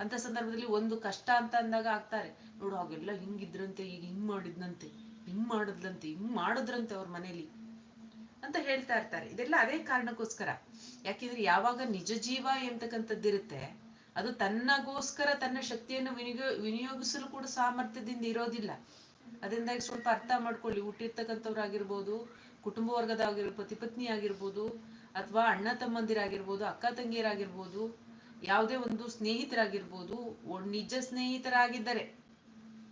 ಅಂತ ಸಂದರ್ಭದಲ್ಲಿ ಒಂದು ಕಷ್ಟ ಅಂತ ಅಂದಾಗ ಆಗ್ತಾರೆ, ನೋಡು ಅವಾಗೆಲ್ಲ ಹಿಂಗಿದ್ರಂತೆ, ಈಗ ಹಿಂಗ್ ಮಾಡಿದ್ನಂತೆ, ಹಿಂಗ್ ಮಾಡಿದ್ಲಂತೆ, ಹಿಂಗ್ ಮಾಡಿದ್ರಂತೆ ಅವ್ರ ಮನೇಲಿ. ಅಂತ ಹೇಳ್ತಾ ಇರ್ತಾರೆ. ಇದೆಲ್ಲ ಅದೇ ಕಾರಣಕ್ಕೋಸ್ಕರ. ಯಾಕೆಂದ್ರೆ ಯಾವಾಗ ನಿಜ ಜೀವ ಎಂತಕ್ಕಂಥದ್ದಿರುತ್ತೆ ಅದು ತನ್ನಗೋಸ್ಕರ ತನ್ನ ಶಕ್ತಿಯನ್ನು ವಿನಿಯೋ, ವಿನಿಯೋಗಿಸಲು ಕೂಡ ಸಾಮರ್ಥ್ಯದಿಂದ ಇರೋದಿಲ್ಲ. ಅದರಿಂದಾಗಿ ಸ್ವಲ್ಪ ಅರ್ಥ ಮಾಡ್ಕೊಳ್ಳಿ. ಹುಟ್ಟಿರ್ತಕ್ಕಂಥವ್ರಾಗಿರ್ಬೋದು, ಕುಟುಂಬ ವರ್ಗದ ಆಗಿರ್ಬೋದು ಪತಿ ಪತ್ನಿ ಆಗಿರ್ಬೋದು ಅಥವಾ ಅಣ್ಣ ತಮ್ಮಂದಿರಾಗಿರ್ಬೋದು, ಅಕ್ಕ ತಂಗಿಯರಾಗಿರ್ಬೋದು, ಯಾವುದೇ ಒಂದು ಸ್ನೇಹಿತರಾಗಿರ್ಬೋದು ನಿಜ ಸ್ನೇಹಿತರಾಗಿದ್ದಾರೆ,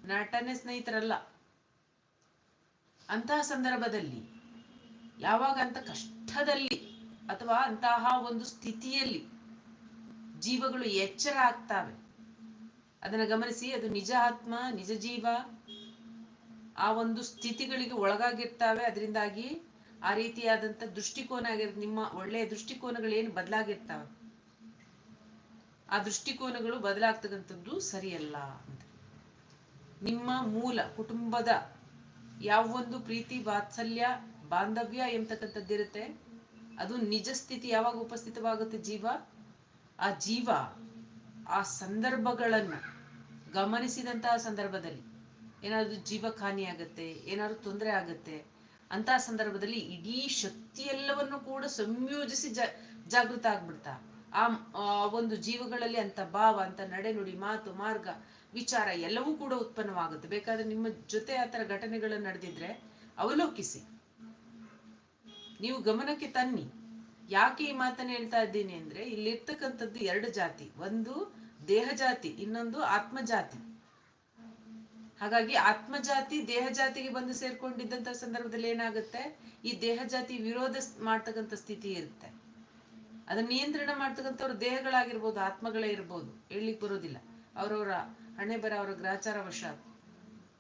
ನಟನೆ ಸ್ನೇಹಿತರಲ್ಲ. ಅಂತಹ ಸಂದರ್ಭದಲ್ಲಿ ಯಾವಾಗ ಅಂತ ಕಷ್ಟದಲ್ಲಿ ಅಥವಾ ಅಂತಹ ಒಂದು ಸ್ಥಿತಿಯಲ್ಲಿ ಜೀವಗಳು ಎಚ್ಚರ ಆಗ್ತಾವೆ. ಅದನ್ನ ಗಮನಿಸಿ, ಅದು ನಿಜ ಆತ್ಮ, ನಿಜ ಜೀವ, ಆ ಒಂದು ಸ್ಥಿತಿಗಳಿಗೆ ಒಳಗಾಗಿರ್ತಾವೆ. ಅದರಿಂದಾಗಿ ಆ ರೀತಿಯಾದಂತ ದೃಷ್ಟಿಕೋನ ಆಗಿರ್ ನಿಮ್ಮ ಒಳ್ಳೆಯ ದೃಷ್ಟಿಕೋನಗಳು ಏನು ಬದಲಾಗಿರ್ತಾವೆ? ಆ ದೃಷ್ಟಿಕೋನಗಳು ಬದಲಾಗ್ತಕ್ಕಂಥದ್ದು ಸರಿಯಲ್ಲ ನಿಮ್ಮ ಮೂಲ ಕುಟುಂಬದ ಯಾವೊಂದು ಪ್ರೀತಿ, ವಾತ್ಸಲ್ಯ, ಬಾಂಧವ್ಯ ಎಂಬತಕ್ಕಂಥದ್ದಿರುತ್ತೆ ಅದು ನಿಜ ಸ್ಥಿತಿ ಯಾವಾಗ ಉಪಸ್ಥಿತವಾಗುತ್ತೆ ಜೀವ? ಆ ಜೀವ ಆ ಸಂದರ್ಭಗಳನ್ನು ಗಮನಿಸಿದಂತಹ ಸಂದರ್ಭದಲ್ಲಿ. ಏನಾದ್ರು ಜೀವ ಖಾನಿ ಆಗತ್ತೆ, ಏನಾದ್ರು ತೊಂದರೆ ಆಗತ್ತೆ ಅಂತ ಸಂದರ್ಭದಲ್ಲಿ ಇಡೀ ಶಕ್ತಿ ಎಲ್ಲವನ್ನು ಕೂಡ ಸಂಯೋಜಿಸಿ ಜ, ಜಾಗೃತ ಆಗ್ಬಿಡ್ತಾ. ಆ ಒಂದು ಜೀವಗಳಲ್ಲಿ ಅಂತ ಭಾವ, ಅಂತ ನಡೆನುಡಿ, ಮಾತು, ಮಾರ್ಗ ವಿಚಾರ ಎಲ್ಲವೂ ಕೂಡ ಉತ್ಪನ್ನವಾಗುತ್ತೆ. ಬೇಕಾದ್ರೆ ನಿಮ್ಮ ಜೊತೆ ಆ ಥರ ಘಟನೆಗಳು ನಡೆದಿದ್ರೆ ಅವಲೋಕಿಸಿ. ನೀವು ಗಮನಕ್ಕೆ ತನ್ನಿ. ಯಾಕೆ ಈ ಮಾತನ್ನ ಹೇಳ್ತಾ ಇದ್ದೀನಿ ಅಂದ್ರೆ ಇಲ್ಲಿರ್ತಕ್ಕಂಥದ್ದು ಎರಡು ಜಾತಿ. ಒಂದು ದೇಹ ಜಾತಿ ಇನ್ನೊಂದು ಆತ್ಮ ಜಾತಿ ಹಾಗಾಗಿ ಆತ್ಮ ಜಾತಿ ದೇಹ ಜಾತಿಗೆ ಬಂದು ಸೇರ್ಕೊಂಡಿದ್ದಂತ ಸಂದರ್ಭದಲ್ಲಿ ಏನಾಗುತ್ತೆ? ಈ ದೇಹ ಜಾತಿ ವಿರೋಧ ಮಾಡ್ತಕ್ಕಂಥ ಸ್ಥಿತಿ ಇರುತ್ತೆ. ಅದನ್ನ ನಿಯಂತ್ರಣ ಮಾಡ್ತಕ್ಕಂಥವ್ರು ದೇಹಗಳಾಗಿರ್ಬೋದು, ಆತ್ಮಗಳೇ ಇರ್ಬೋದು. ಹೇಳಲಿಕ್ಕೆ ಬರೋದಿಲ್ಲ. ಅವರವರ ಹಣೆ ಬರ ಅವರ ಗ್ರಾಚಾರ ವಶಾತ್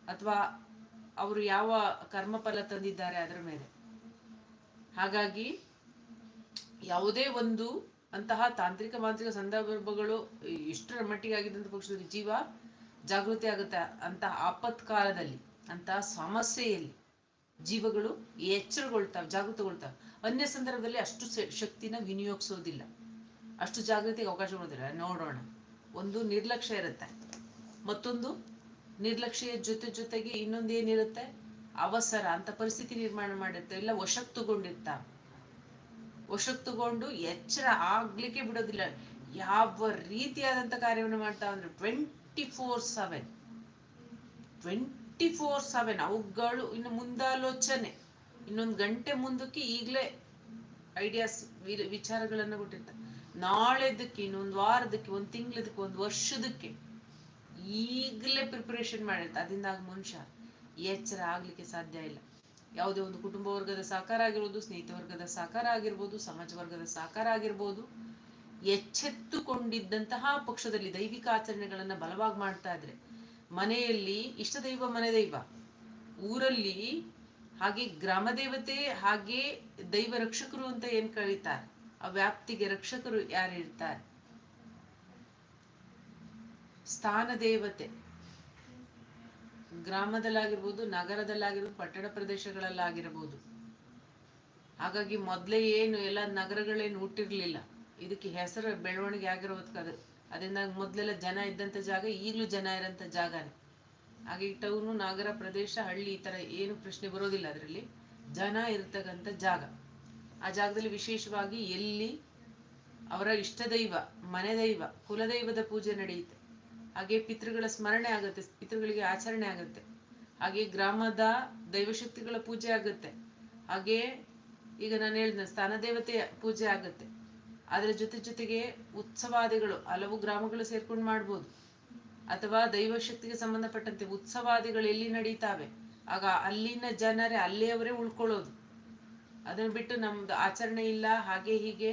ಅಥವಾ ಅವರು ಯಾವ ಕರ್ಮಫಲ ತಂದಿದ್ದಾರೆ ಅದರ ಮೇಲೆ. ಹಾಗಾಗಿ ಯಾವುದೇ ಒಂದು ಅಂತಹ ತಾಂತ್ರಿಕ ಮಾಂತ್ರಿಕ ಸಂದರ್ಭಗಳು ಎಷ್ಟರ ಮಟ್ಟಿಗೆ ಆಗಿದ್ದಂತ ಪಕ್ಷದಲ್ಲಿ ಜೀವ ಜಾಗೃತಿ ಆಗುತ್ತೆ. ಅಂತಹ ಆಪತ್ಕಾಲದಲ್ಲಿ ಅಂತಹ ಸಮಸ್ಯೆಯಲ್ಲಿ ಜೀವಗಳು ಎಚ್ಚರಗೊಳ್ತಾವೆ, ಜಾಗೃತಗೊಳ್ತಾವೆ. ಅನ್ಯ ಸಂದರ್ಭದಲ್ಲಿ ಅಷ್ಟು ಶಕ್ತಿನ ವಿನಿಯೋಗಿಸೋದಿಲ್ಲ. ಅಷ್ಟು ಜಾಗೃತಿಗೆ ಅವಕಾಶ ಕೊಡೋದಿಲ್ಲ. ನೋಡೋಣ. ಒಂದು ನಿರ್ಲಕ್ಷ್ಯ ಇರುತ್ತೆ. ಮತ್ತೊಂದು ನಿರ್ಲಕ್ಷ್ಯ ಜೊತೆ ಜೊತೆಗೆ ಇನ್ನೊಂದು ಏನಿರುತ್ತೆ? ಅವಸರ ಅಂತ ಪರಿಸ್ಥಿತಿ ನಿರ್ಮಾಣ ಮಾಡುತ್ತೆ ಇಲ್ಲ ವಶಕ್ ತಗೊಂಡಿರ್ತಾವೆ ವಶಕ್ ತಗೊಂಡು ಎಚ್ಚರ ಆಗ್ಲಿಕ್ಕೆ ಬಿಡೋದಿಲ್ಲ. ಯಾವ ರೀತಿಯಾದಂತ ಕಾರ್ಯವನ್ನು ಮಾಡ್ತಾ ಅಂದ್ರೆ twenty four seven twenty four seven ಅವುಗಳು ಇನ್ನು ಮುಂದಾಲೋಚನೆ. ಇನ್ನೊಂದು ಗಂಟೆ ಮುಂದಕ್ಕೆ ಈಗಲೇ ಐಡಿಯಾಸ್ ವಿಚಾರಗಳನ್ನ ಕೊಟ್ಟಿರ್ತಾರೆ. ನಾಳೆದಕ್ಕೆ, ಇನ್ನೊಂದು ವಾರದಕ್ಕೆ, ಒಂದು ತಿಂಗಳದಕ್ಕೆ, ಒಂದು ವರ್ಷದಕ್ಕೆ ಈಗಲೇ ಪ್ರಿಪರೇಷನ್ ಮಾಡಿರ್ತಾರೆ. ಅದರಿಂದಾಗ ಮನುಷ್ಯ ಎಚ್ಚರ ಆಗ್ಲಿಕ್ಕೆ ಸಾಧ್ಯ ಇಲ್ಲ. ಯಾವುದೇ ಒಂದು ಕುಟುಂಬ ವರ್ಗದ ಸಾಕಾರ ಆಗಿರ್ಬೋದು, ಸ್ನೇಹಿತ ವರ್ಗದ ಸಹಕಾರ ಆಗಿರ್ಬೋದು, ಸಮಾಜ ವರ್ಗದ ಸಾಕಾರ ಆಗಿರ್ಬೋದು, ಎಚ್ಚೆತ್ತುಕೊಂಡಿದ್ದಂತಹ ಪಕ್ಷದಲ್ಲಿ ದೈವಿಕ ಆಚರಣೆಗಳನ್ನ ಬಲವಾಗಿ ಮಾಡ್ತಾ ಇದ್ರೆ ಮನೆಯಲ್ಲಿ ಇಷ್ಟ ದೈವ, ಮನೆ ದೈವ. ಊರಲ್ಲಿ ಹಾಗೆ ಗ್ರಾಮ ದೇವತೆ, ಹಾಗೆ ದೈವ ರಕ್ಷಕರು ಅಂತ ಏನ್ ಕರೀತಾರೆ? ಆ ವ್ಯಾಪ್ತಿಗೆ ರಕ್ಷಕರು ಯಾರು ಇರ್ತಾರೆ? ಸ್ಥಾನ ದೇವತೆ. ಗ್ರಾಮದಲ್ಲಾಗಿರ್ಬೋದು, ನಗರದಲ್ಲಾಗಿರ್ಬೋದು, ಪಟ್ಟಣ ಪ್ರದೇಶಗಳಲ್ಲಾಗಿರ್ಬೋದು. ಹಾಗಾಗಿ ಮೊದಲೇ ಏನು ಎಲ್ಲ ನಗರಗಳೇನು ಹುಟ್ಟಿರ್ಲಿಲ್ಲ. ಇದಕ್ಕೆ ಹೆಸರು ಬೆಳವಣಿಗೆ ಆಗಿರೋದಕ್ಕೆ ಅದು. ಅದರಿಂದ ಮೊದಲೆಲ್ಲ ಜನ ಇದ್ದಂಥ ಜಾಗ, ಈಗಲೂ ಜನ ಇರೋಂಥ ಜಾಗನೇ. ಹಾಗೆ ಟೌನು, ನಗರ, ಪ್ರದೇಶ, ಹಳ್ಳಿ ಈ ಥರ ಏನು ಪ್ರಶ್ನೆ ಬರೋದಿಲ್ಲ ಅದರಲ್ಲಿ. ಜನ ಇರ್ತಕ್ಕಂಥ ಜಾಗ. ಆ ಜಾಗದಲ್ಲಿ ವಿಶೇಷವಾಗಿ ಎಲ್ಲಿ ಅವರ ಇಷ್ಟ ದೈವ, ಮನೆ ದೈವ, ಕುಲದೈವದ ಪೂಜೆ ನಡೆಯುತ್ತೆ. ಹಾಗೆ ಪಿತೃಗಳ ಸ್ಮರಣೆ ಆಗುತ್ತೆ, ಪಿತೃಗಳಿಗೆ ಆಚರಣೆ ಆಗುತ್ತೆ. ಹಾಗೆ ಗ್ರಾಮದ ದೈವಶಕ್ತಿಗಳ ಪೂಜೆ ಆಗುತ್ತೆ. ಹಾಗೆ ಈಗ ನಾನು ಹೇಳಿದ ಸ್ಥಾನ ದೇವತೆಯ ಪೂಜೆ ಆಗುತ್ತೆ. ಅದರ ಜೊತೆ ಜೊತೆಗೆ ಉತ್ಸವಾದಿಗಳು, ಹಲವು ಗ್ರಾಮಗಳು ಸೇರ್ಕೊಂಡು ಮಾಡ್ಬೋದು. ಅಥವಾ ದೈವಶಕ್ತಿಗೆ ಸಂಬಂಧಪಟ್ಟಂತೆ ಉತ್ಸವಾದಿಗಳು ಎಲ್ಲಿ ನಡೀತಾವೆ? ಆಗ ಅಲ್ಲಿನ ಜನರೇ, ಅಲ್ಲಿಯವರೇ ಉಳ್ಕೊಳ್ಳೋದು. ಅದನ್ನು ಬಿಟ್ಟು ನಮ್ದು ಆಚರಣೆ ಇಲ್ಲ, ಹಾಗೆ ಹೀಗೆ.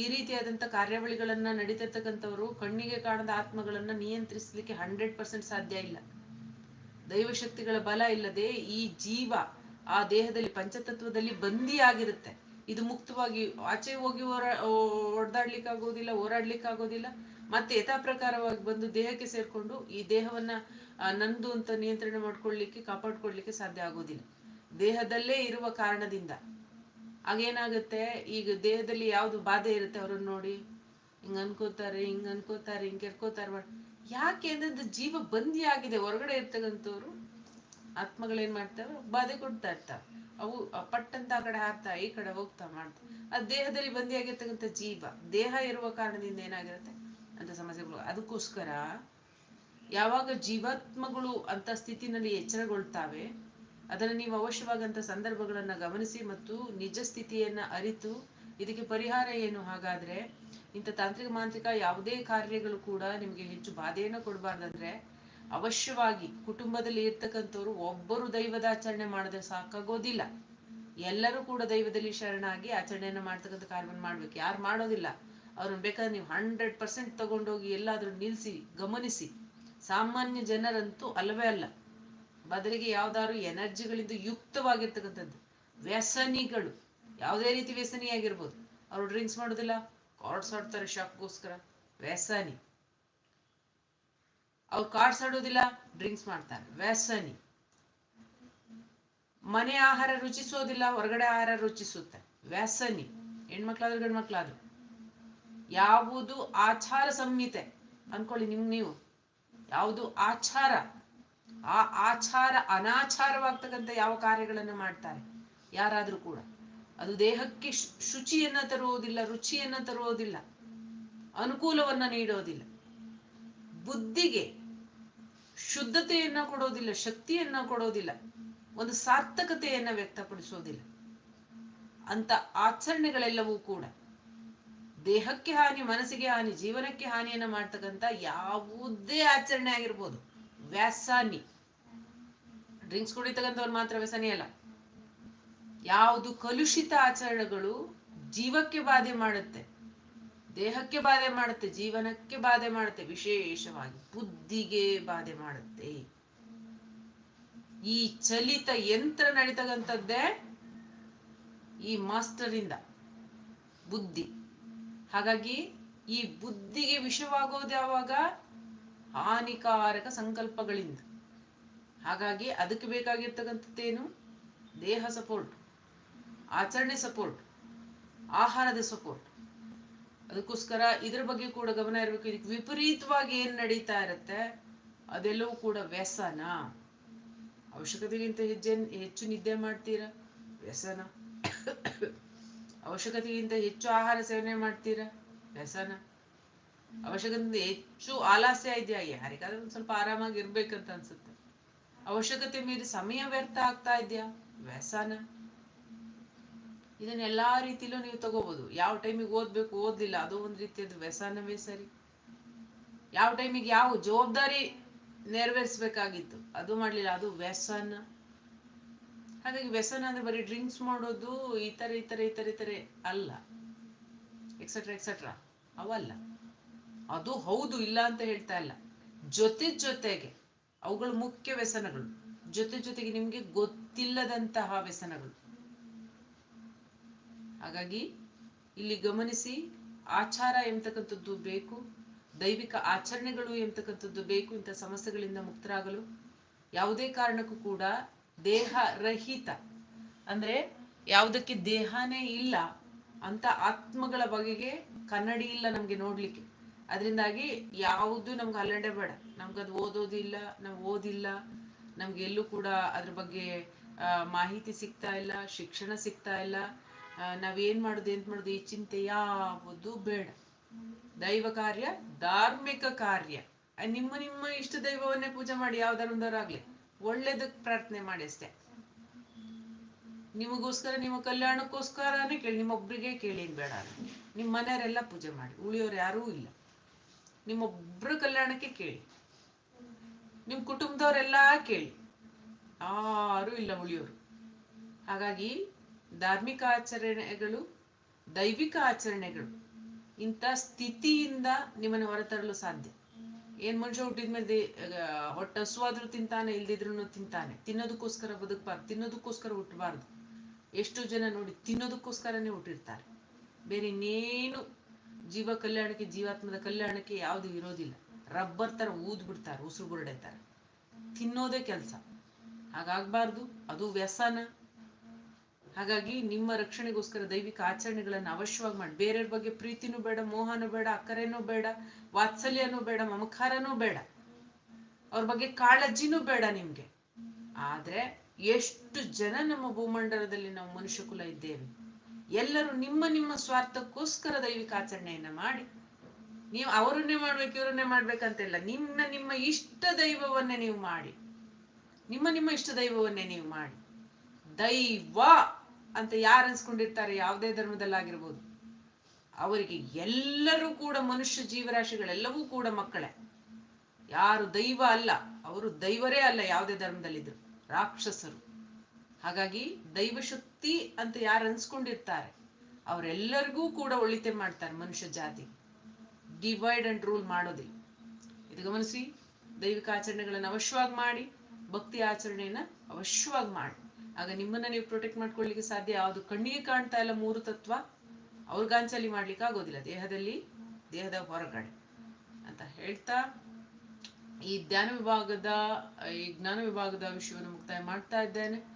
ಈ ರೀತಿಯಾದಂಥ ಕಾರ್ಯಾವಳಿಗಳನ್ನ ನಡೀತಿರ್ತಕ್ಕಂಥವ್ರು ಕಣ್ಣಿಗೆ ಕಾಣದ ಆತ್ಮಗಳನ್ನ ನಿಯಂತ್ರಿಸಲಿಕ್ಕೆ ಹಂಡ್ರೆಡ್ ಪರ್ಸೆಂಟ್ ಸಾಧ್ಯ ಇಲ್ಲ. ದೈವಶಕ್ತಿಗಳ ಬಲ ಇಲ್ಲದೆ ಈ ಜೀವ ಆ ದೇಹದಲ್ಲಿ ಪಂಚತತ್ವದಲ್ಲಿ ಬಂದಿಯಾಗಿರುತ್ತೆ. ಇದು ಮುಕ್ತವಾಗಿ ಆಚೆ ಹೋಗಿ ಹೊರ ಆಗೋದಿಲ್ಲ ಹೋರಾಡ್ಲಿಕ್ಕೆ ಆಗೋದಿಲ್ಲ ಮತ್ತೆ ಯಥಾ ಪ್ರಕಾರವಾಗಿ ಬಂದು ದೇಹಕ್ಕೆ ಸೇರ್ಕೊಂಡು ಈ ದೇಹವನ್ನ ನಂದು ಅಂತ ನಿಯಂತ್ರಣ ಮಾಡ್ಕೊಳ್ಳಿಕ್ಕೆ ಕಾಪಾಡ್ಕೊಳ್ಲಿಕ್ಕೆ ಸಾಧ್ಯ ಆಗೋದಿಲ್ಲ. ದೇಹದಲ್ಲೇ ಇರುವ ಕಾರಣದಿಂದ. ಆಗೇನಾಗುತ್ತೆ ಈಗ ದೇಹದಲ್ಲಿ ಯಾವ್ದು ಬಾಧೆ ಇರುತ್ತೆ ಅವ್ರನ್ನ ನೋಡಿ. ಹಿಂಗ್ ಅನ್ಕೋತಾರೆ ಹಿಂಗ್ ಅನ್ಕೋತಾರೆ, ಹಿಂಗ್ ಕೆರ್ಕೋತಾರೆ ಯಾಕೆ ಅಂದ್ರೆ ಅದು ಜೀವ ಬಂದಿ ಆಗಿದೆ. ಹೊರಗಡೆ ಇರ್ತಕ್ಕಂಥವ್ರು ಆತ್ಮಗಳೇನ್ ಮಾಡ್ತಾರೆ ಬಾಧೆ ಕೊಡ್ತಾ ಇರ್ತಾವೆ. ಅವು ಪಟ್ಟಂತ ಆ ಕಡೆ ಹಾರ್ತಾ, ಈ ಕಡೆ ಹೋಗ್ತಾ ಮಾಡ್ತಾ. ಆ ದೇಹದಲ್ಲಿ ಬಂದಿ ಆಗಿರ್ತಕ್ಕಂಥ ಜೀವ. ದೇಹ ಇರುವ ಕಾರಣದಿಂದ ಏನಾಗಿರುತ್ತೆ? ಅಂತ ಸಮಸ್ಯೆಗಳು ಅದಕ್ಕೋಸ್ಕರ ಯಾವಾಗ ಜೀವಾತ್ಮಗಳು ಅಂತ ಸ್ಥಿತಿನಲ್ಲಿ ಎಚ್ಚರಗೊಳ್ತಾವೆ ಅದನ್ನು ನೀವು ಅವಶ್ಯವಾದಂಥ ಸಂದರ್ಭಗಳನ್ನು ಗಮನಿಸಿ ಮತ್ತು ನಿಜ ಸ್ಥಿತಿಯನ್ನು ಅರಿತು ಇದಕ್ಕೆ ಪರಿಹಾರ ಏನು? ಹಾಗಾದ್ರೆ ಇಂಥ ತಾಂತ್ರಿಕ ಮಾಂತ್ರಿಕ ಯಾವುದೇ ಕಾರ್ಯಗಳು ಕೂಡ ನಿಮಗೆ ಹೆಚ್ಚು ಬಾಧೆಯನ್ನು ಕೊಡಬಾರ್ದಂದ್ರೆ ಅವಶ್ಯವಾಗಿ ಕುಟುಂಬದಲ್ಲಿ ಇರ್ತಕ್ಕಂಥವ್ರು ಒಬ್ಬರು ದೈವದ ಆಚರಣೆ ಮಾಡಿದ್ರೆ ಸಾಕಾಗೋದಿಲ್ಲ. ಎಲ್ಲರೂ ಕೂಡ ದೈವದಲ್ಲಿ ಶರಣಾಗಿ ಆಚರಣೆಯನ್ನು ಮಾಡ್ತಕ್ಕಂಥ ಕಾರ್ಯವನ್ನು ಮಾಡ್ಬೇಕು. ಯಾರು ಮಾಡೋದಿಲ್ಲ. ಅವ್ರನ್ನ ಬೇಕಾದ್ರೆ ನೀವು ಹಂಡ್ರೆಡ್ ಪರ್ಸೆಂಟ್ ತಗೊಂಡೋಗಿ ಎಲ್ಲಾದ್ರೂ ನಿಲ್ಲಿಸಿ ಗಮನಿಸಿ. ಸಾಮಾನ್ಯ ಜನರಂತೂ ಅಲ್ಲವೇ ಅಲ್ಲ. ಬದಲಿಗೆ ಯಾವ್ದಾದ್ರು ಎನರ್ಜಿಗಳಿಂದ ಯುಕ್ತವಾಗಿರ್ತಕ್ಕಂಥದ್ದು. ವ್ಯಸನಿಗಳು. ಯಾವುದೇ ರೀತಿ ವ್ಯಸನಿ ಆಗಿರ್ಬೋದು. ಅವರು ಡ್ರಿಂಕ್ಸ್ ಮಾಡೋದಿಲ್ಲ, ಕಾರ್ಡ್ಸ್ ಆಡ್ತಾರೆ ಶಾಕ್ಗೋಸ್ಕರ ವ್ಯಸನಿ. ಅವ್ರು ಕಾರ್ಡ್ಸ್ ಆಡೋದಿಲ್ಲ, ಡ್ರಿಂಕ್ಸ್ ಮಾಡ್ತಾರೆ. ವ್ಯಸನಿ. ಮನೆ ಆಹಾರ ರುಚಿಸೋದಿಲ್ಲ, ಹೊರಗಡೆ ಆಹಾರ ರುಚಿಸುತ್ತೆ. ವ್ಯಸನಿ. ಹೆಣ್ಮಕ್ಳಾದ್ರು ಗಂಡ್ಮಕ್ಳಾದ್ರು. ಯಾವುದು ಆಚಾರ ಸಂಹಿತೆ. ಅನ್ಕೊಳ್ಳಿ ನಿಮ್ ನೀವು. ಯಾವುದು ಆಚಾರ. ಆ ಆಚಾರ ಅನಾಚಾರವಾಗ್ತಕ್ಕಂಥ ಯಾವ ಕಾರ್ಯಗಳನ್ನು ಮಾಡ್ತಾರೆ? ಯಾರಾದರೂ ಕೂಡ. ಅದು ದೇಹಕ್ಕೆ ಶುಚಿಯನ್ನ ತರುವುದಿಲ್ಲ, ರುಚಿಯನ್ನ ತರುವುದಿಲ್ಲ, ಅನುಕೂಲವನ್ನ ನೀಡೋದಿಲ್ಲ. ಬುದ್ಧಿಗೆ ಶುದ್ಧತೆಯನ್ನ ಕೊಡೋದಿಲ್ಲ, ಶಕ್ತಿಯನ್ನ ಕೊಡೋದಿಲ್ಲ, ಒಂದು ಸಾರ್ಥಕತೆಯನ್ನ ವ್ಯಕ್ತಪಡಿಸೋದಿಲ್ಲ. ಅಂತ ಆಚರಣೆಗಳೆಲ್ಲವೂ ಕೂಡ ದೇಹಕ್ಕೆ ಹಾನಿ, ಮನಸ್ಸಿಗೆ ಹಾನಿ, ಜೀವನಕ್ಕೆ ಹಾನಿಯನ್ನ ಮಾಡ್ತಕ್ಕಂಥ ಯಾವುದೇ ಆಚರಣೆ ಆಗಿರ್ಬೋದು. ವ್ಯಸನಿ. ಡ್ರಿಂಕ್ಸ್ ಕುಡಿತಕ್ಕಂಥವ್ರು ಮಾತ್ರ ವ್ಯಸನಿ ಅಲ್ಲ. ಯಾವುದು ಕಲುಷಿತ ಆಚರಣೆಗಳು ಜೀವಕ್ಕೆ ಬಾಧೆ ಮಾಡುತ್ತೆ. ದೇಹಕ್ಕೆ ಬಾಧೆ ಮಾಡುತ್ತೆ, ಜೀವನಕ್ಕೆ ಬಾಧೆ ಮಾಡುತ್ತೆ, ವಿಶೇಷವಾಗಿ ಬುದ್ಧಿಗೆ ಬಾಧೆ ಮಾಡುತ್ತೆ. ಈ ಚಲಿತ ಯಂತ್ರ ನಡೀತಕ್ಕಂಥದ್ದೇ ಈ ಮಾಸ್ಟರ್ ಇಂದ ಬುದ್ಧಿ. ಹಾಗಾಗಿ ಈ ಬುದ್ಧಿಗೆ ವಿಷವಾಗೋದು ಯಾವಾಗ? ಹಾನಿಕಾರಕ ಸಂಕಲ್ಪಗಳಿಂದ. ಹಾಗಾಗಿ ಅದಕ್ಕೆ ಬೇಕಾಗಿರ್ತಕ್ಕಂಥದ್ದೇನು? ದೇಹ ಸಪೋರ್ಟ್ ಆಚರಣೆ ಸಪೋರ್ಟ್ ಆಹಾರದ ಸಪೋರ್ಟ್ ಅದಕ್ಕೋಸ್ಕರ ಇದ್ರ ಬಗ್ಗೆ ಕೂಡ ಗಮನ ಇರಬೇಕು. ಇದಕ್ಕೆ ವಿಪರೀತವಾಗಿ ಏನು ನಡೀತಾ ಇರುತ್ತೆ? ಅದೆಲ್ಲವೂ ಕೂಡ ವ್ಯಸನ. ಅವಶ್ಯಕತೆಗಿಂತ ಹೆಜ್ಜೆ, ಹೆಚ್ಚು ನಿದ್ದೆ ಮಾಡ್ತೀರಾ? ವ್ಯಸನ. ಅವಶ್ಯಕತೆಗಿಂತ ಹೆಚ್ಚು ಆಹಾರ ಸೇವನೆ ಮಾಡ್ತೀರಾ? ವ್ಯಸನ. ಅವಶ್ಯಕತೆಯಿಂದ ಹೆಚ್ಚು ಆಲಸ್ಯ ಇದೆಯಾ ಯಾರಿಗಾದ್ರೂ ಒಂದ್ ಸ್ವಲ್ಪ ಆರಾಮಾಗಿ ಇರ್ಬೇಕಂತ ಅನ್ಸುತ್ತೆ. ಅವಶ್ಯಕತೆ ಮೀರಿ ಸಮಯ ವ್ಯರ್ಥ ಆಗ್ತಾ ಇದೆಯಾ? ವ್ಯಸನ. ಇದನ್ನ ಎಲ್ಲಾ ರೀತಿಲೂ ನೀವು ತಗೋಬಹುದು ಯಾವ ಟೈಮಿಗೆ ಓದ್ಬೇಕು ಓದ್ಲಿಲ್ಲ, ಅದು ಒಂದ್ ರೀತಿಯದು ವ್ಯಸನವೇ ಸರಿ. ಯಾವ ಟೈಮಿಗೆ ಯಾವ ಜವಾಬ್ದಾರಿ ನೆರವೇರಿಸ್ಬೇಕಾಗಿತ್ತು, ಅದು ಮಾಡ್ಲಿಲ್ಲ, ಅದು ವ್ಯಸನ. ಹಾಗಾಗಿ ವ್ಯಸನ ಅಂದ್ರೆ ಬರೀ ಡ್ರಿಂಕ್ಸ್ ಮಾಡೋದು, ಈ ತರ ಈ ತರ ಈ ತರ ಈ ತರ ಅಲ್ಲ. ಎಕ್ಸೆಟ್ರಾ ಎಕ್ಸೆಟ್ರಾ ಅವಲ್ಲ. ಅದು ಹೌದು ಇಲ್ಲ ಅಂತ ಹೇಳ್ತಾ ಇಲ್ಲ. ಜೊತೆ ಜೊತೆಗೆ ಅವುಗಳು ಮುಖ್ಯ ವ್ಯಸನಗಳು, ಜೊತೆ ಜೊತೆಗೆ ನಿಮ್ಗೆ ಗೊತ್ತಿಲ್ಲದಂತಹ ವ್ಯಸನಗಳು. ಹಾಗಾಗಿ ಇಲ್ಲಿ ಗಮನಿಸಿ, ಆಚಾರ ಎಂತಕ್ಕಂಥದ್ದು ಬೇಕು, ದೈವಿಕ ಆಚರಣೆಗಳು ಎಂತಕ್ಕಂಥದ್ದು ಬೇಕು, ಇಂಥ ಸಮಸ್ಯೆಗಳಿಂದ ಮುಕ್ತರಾಗಲು. ಯಾವುದೇ ಕಾರಣಕ್ಕೂ ಕೂಡ ದೇಹ ರಹಿತ ಅಂದ್ರೆ ಯಾವುದಕ್ಕೆ ದೇಹನೇ ಇಲ್ಲ ಅಂತ ಆತ್ಮಗಳ ಬಗೆಗೆ ಕನ್ನಡಿ ಇಲ್ಲ ನಮ್ಗೆ ನೋಡ್ಲಿಕ್ಕೆ. ಅದರಿಂದಾಗಿ ಯಾವುದು ನಮ್ಗೆ ಅಲ್ಲಂಡೆ ಬೇಡ. ನಮ್ಗದು ಓದೋದಿಲ್ಲ, ನಾವು ಓದಿಲ್ಲ, ನಮ್ಗೆ ಎಲ್ಲೂ ಕೂಡ ಅದ್ರ ಬಗ್ಗೆ ಮಾಹಿತಿ ಸಿಗ್ತಾ ಇಲ್ಲ, ಶಿಕ್ಷಣ ಸಿಗ್ತಾ ಇಲ್ಲ. ನಾವೇನ್ ಮಾಡುದು, ಎಂತ ಮಾಡುದು, ಈ ಚಿಂತೆ ಯಾವುದು ಬೇಡ. ದೈವ ಕಾರ್ಯ, ಧಾರ್ಮಿಕ ಕಾರ್ಯ. ನಿಮ್ಮ ನಿಮ್ಮ ಇಷ್ಟ ದೈವವನ್ನೇ ಪೂಜೆ ಮಾಡಿ ಯಾವ್ದಾರೊಂದವರಾಗ್ಲಿ ಒಳ್ಳೇದಕ್ ಪ್ರಾರ್ಥನೆ ಮಾಡಿ ಅಷ್ಟೇ. ನಿಮಗೋಸ್ಕರ, ನಿಮ್ಮ ಕಲ್ಯಾಣಕ್ಕೋಸ್ಕರನೇ ಕೇಳಿ, ನಿಮ್ಮೊಬ್ರಿಗೆ ಕೇಳಿ, ಏನ್ ಬೇಡ ನಿಮ್ಮ ಮನೆಯವರೆಲ್ಲ ಪೂಜೆ ಮಾಡಿ. ಉಳಿಯೋರು ಯಾರೂ ಇಲ್ಲ. ನಿಮ್ಮೊಬ್ರ ಕಲ್ಯಾಣಕ್ಕೆ ಕೇಳಿ. ನಿಮ್ಮ ಕುಟುಂಬದವರೆಲ್ಲ ಕೇಳಿ. ಯಾರೂ ಇಲ್ಲ ಉಳಿಯೋರು ಹಾಗಾಗಿ ಧಾರ್ಮಿಕ ಆಚರಣೆಗಳು, ದೈವಿಕ ಆಚರಣೆಗಳು, ಇಂಥ ಸ್ಥಿತಿಯಿಂದ ನಿಮ್ಮನ್ನು ಹೊರತರಲು ಸಾಧ್ಯ. ಏನ್ ಮನುಷ್ಯ ಹುಟ್ಟಿದ್ಮೇಲೆ ಹೊಟ್ಟೆ ಹಸುವಾದ್ರೂ ತಿಂತಾನೆ ಇಲ್ದಿದ್ರು ತಿಂತಾನೆ. ತಿನ್ನೋದಕ್ಕೋಸ್ಕರ ಬದುಕಬಾರ್ದು, ತಿನ್ನೋದಕ್ಕೋಸ್ಕರ ಹುಟ್ಟಬಾರ್ದು ಎಷ್ಟು ಜನ ನೋಡಿ ತಿನ್ನೋದಕ್ಕೋಸ್ಕರನೇ ಹುಟ್ಟಿರ್ತಾರೆ. ಬೇರೆ ಇನ್ನೇನು ಜೀವ ಕಲ್ಯಾಣಕ್ಕೆ, ಜೀವಾತ್ಮದ ಕಲ್ಯಾಣಕ್ಕೆ ಯಾವುದು ಇರೋದಿಲ್ಲ. ರಬ್ಬರ್ ತರ ಊದ್ ಬಿಡ್ತಾರೆ, ಉಸಿರು ಬುರುಡೆತಾರೆ ತಿನ್ನೋದೇ ಕೆಲಸ. ಹಾಗಾಗಬಾರ್ದು. ಅದು ವ್ಯಸನ. ಹಾಗಾಗಿ ನಿಮ್ಮ ರಕ್ಷಣೆಗೋಸ್ಕರ ದೈವಿಕ ಆಚರಣೆಗಳನ್ನು ಅವಶ್ಯವಾಗಿ ಮಾಡಿ. ಬೇರೆಯವ್ರ ಬಗ್ಗೆ ಪ್ರೀತಿನೂ ಬೇಡ, ಮೋಹನೂ ಬೇಡ, ಅಕ್ಕರೆನೂ ಬೇಡ, ವಾತ್ಸಲ್ಯನೂ ಬೇಡ, ಮಮಕಾರನೂ ಬೇಡ. ಅವ್ರ ಬಗ್ಗೆ ಕಾಳಜಿನೂ ಬೇಡ ನಿಮ್ಗೆ. ಆದ್ರೆ ಎಷ್ಟು ಜನ ನಮ್ಮ ಭೂಮಂಡಲದಲ್ಲಿ ನಾವು ಮನುಷ್ಯ ಕುಲ ಇದ್ದೇವೆ. ಎಲ್ಲರೂ ನಿಮ್ಮ ನಿಮ್ಮ ಸ್ವಾರ್ಥಕ್ಕೋಸ್ಕರ ದೈವಿಕ ಆಚರಣೆಯನ್ನ ಮಾಡಿ. ನೀವು ಅವರನ್ನೇ ಮಾಡ್ಬೇಕು, ಇವರನ್ನೇ ಮಾಡ್ಬೇಕಂತಿಲ್ಲ. ನಿಮ್ಮ ನಿಮ್ಮ ಇಷ್ಟ ದೈವವನ್ನೇ ನೀವು ಮಾಡಿ. ನಿಮ್ಮ ನಿಮ್ಮ ಇಷ್ಟ ದೈವವನ್ನೇ ನೀವು ಮಾಡಿ. ದೈವ ಅಂತ ಯಾರು ಅನ್ಸ್ಕೊಂಡಿರ್ತಾರೆ ಯಾವುದೇ ಧರ್ಮದಲ್ಲಾಗಿರ್ಬೋದು. ಅವರಿಗೆ ಎಲ್ಲರೂ ಕೂಡ ಮನುಷ್ಯ ಜೀವರಾಶಿಗಳೆಲ್ಲವೂ ಕೂಡ ಮಕ್ಕಳೇ. ಯಾರು ದೈವ ಅಲ್ಲ, ಅವರು ದೈವರೇ ಅಲ್ಲ ಯಾವುದೇ ಧರ್ಮದಲ್ಲಿದ್ರು. ರಾಕ್ಷಸರು. ಹಾಗಾಗಿ ದೈವಶಕ್ತಿ ಅಂತ ಯಾರು ಅನ್ಸ್ಕೊಂಡಿರ್ತಾರೆ, ಅವರೆಲ್ಲರಿಗೂ ಕೂಡ ಒಳಿತೆ ಮಾಡ್ತಾರೆ ಮನುಷ್ಯ ಜಾತಿ. ಡಿವೈಡ್ ಅಂಡ್ ರೂಲ್ ಮಾಡೋದಿಲ್ಲ. ಇದು ಗಮನಿಸಿ, ದೈವಿಕ ಆಚರಣೆಗಳನ್ನು ಅವಶ್ಯವಾಗಿ ಮಾಡಿ, ಭಕ್ತಿ ಆಚರಣೆಯನ್ನ ಅವಶ್ಯವಾಗಿ ಮಾಡಿ. ಆಗ ನಿಮ್ಮನ್ನ ನೀವು ಪ್ರೊಟೆಕ್ಟ್ ಮಾಡ್ಕೊಳ್ಳಿಕ್ಕೆ ಸಾಧ್ಯ. ಯಾವುದು ಕಣ್ಣಿಗೆ ಕಾಣ್ತಾ ಇಲ್ಲ ಮೂರು ತತ್ವ ಅವ್ರಿಗಾಂಚಲಿ ಮಾಡ್ಲಿಕ್ಕೆ ಆಗೋದಿಲ್ಲ. ದೇಹದಲ್ಲಿ ದೇಹದ ಹೊರಗಡೆ ಅಂತ ಹೇಳ್ತಾ, ಈ ಧ್ಯಾನ ವಿಭಾಗದ, ಈ ಜ್ಞಾನ ವಿಭಾಗದ ವಿಷಯವನ್ನು ಮುಕ್ತಾಯ ಮಾಡ್ತಾ ಇದ್ದೇನೆ.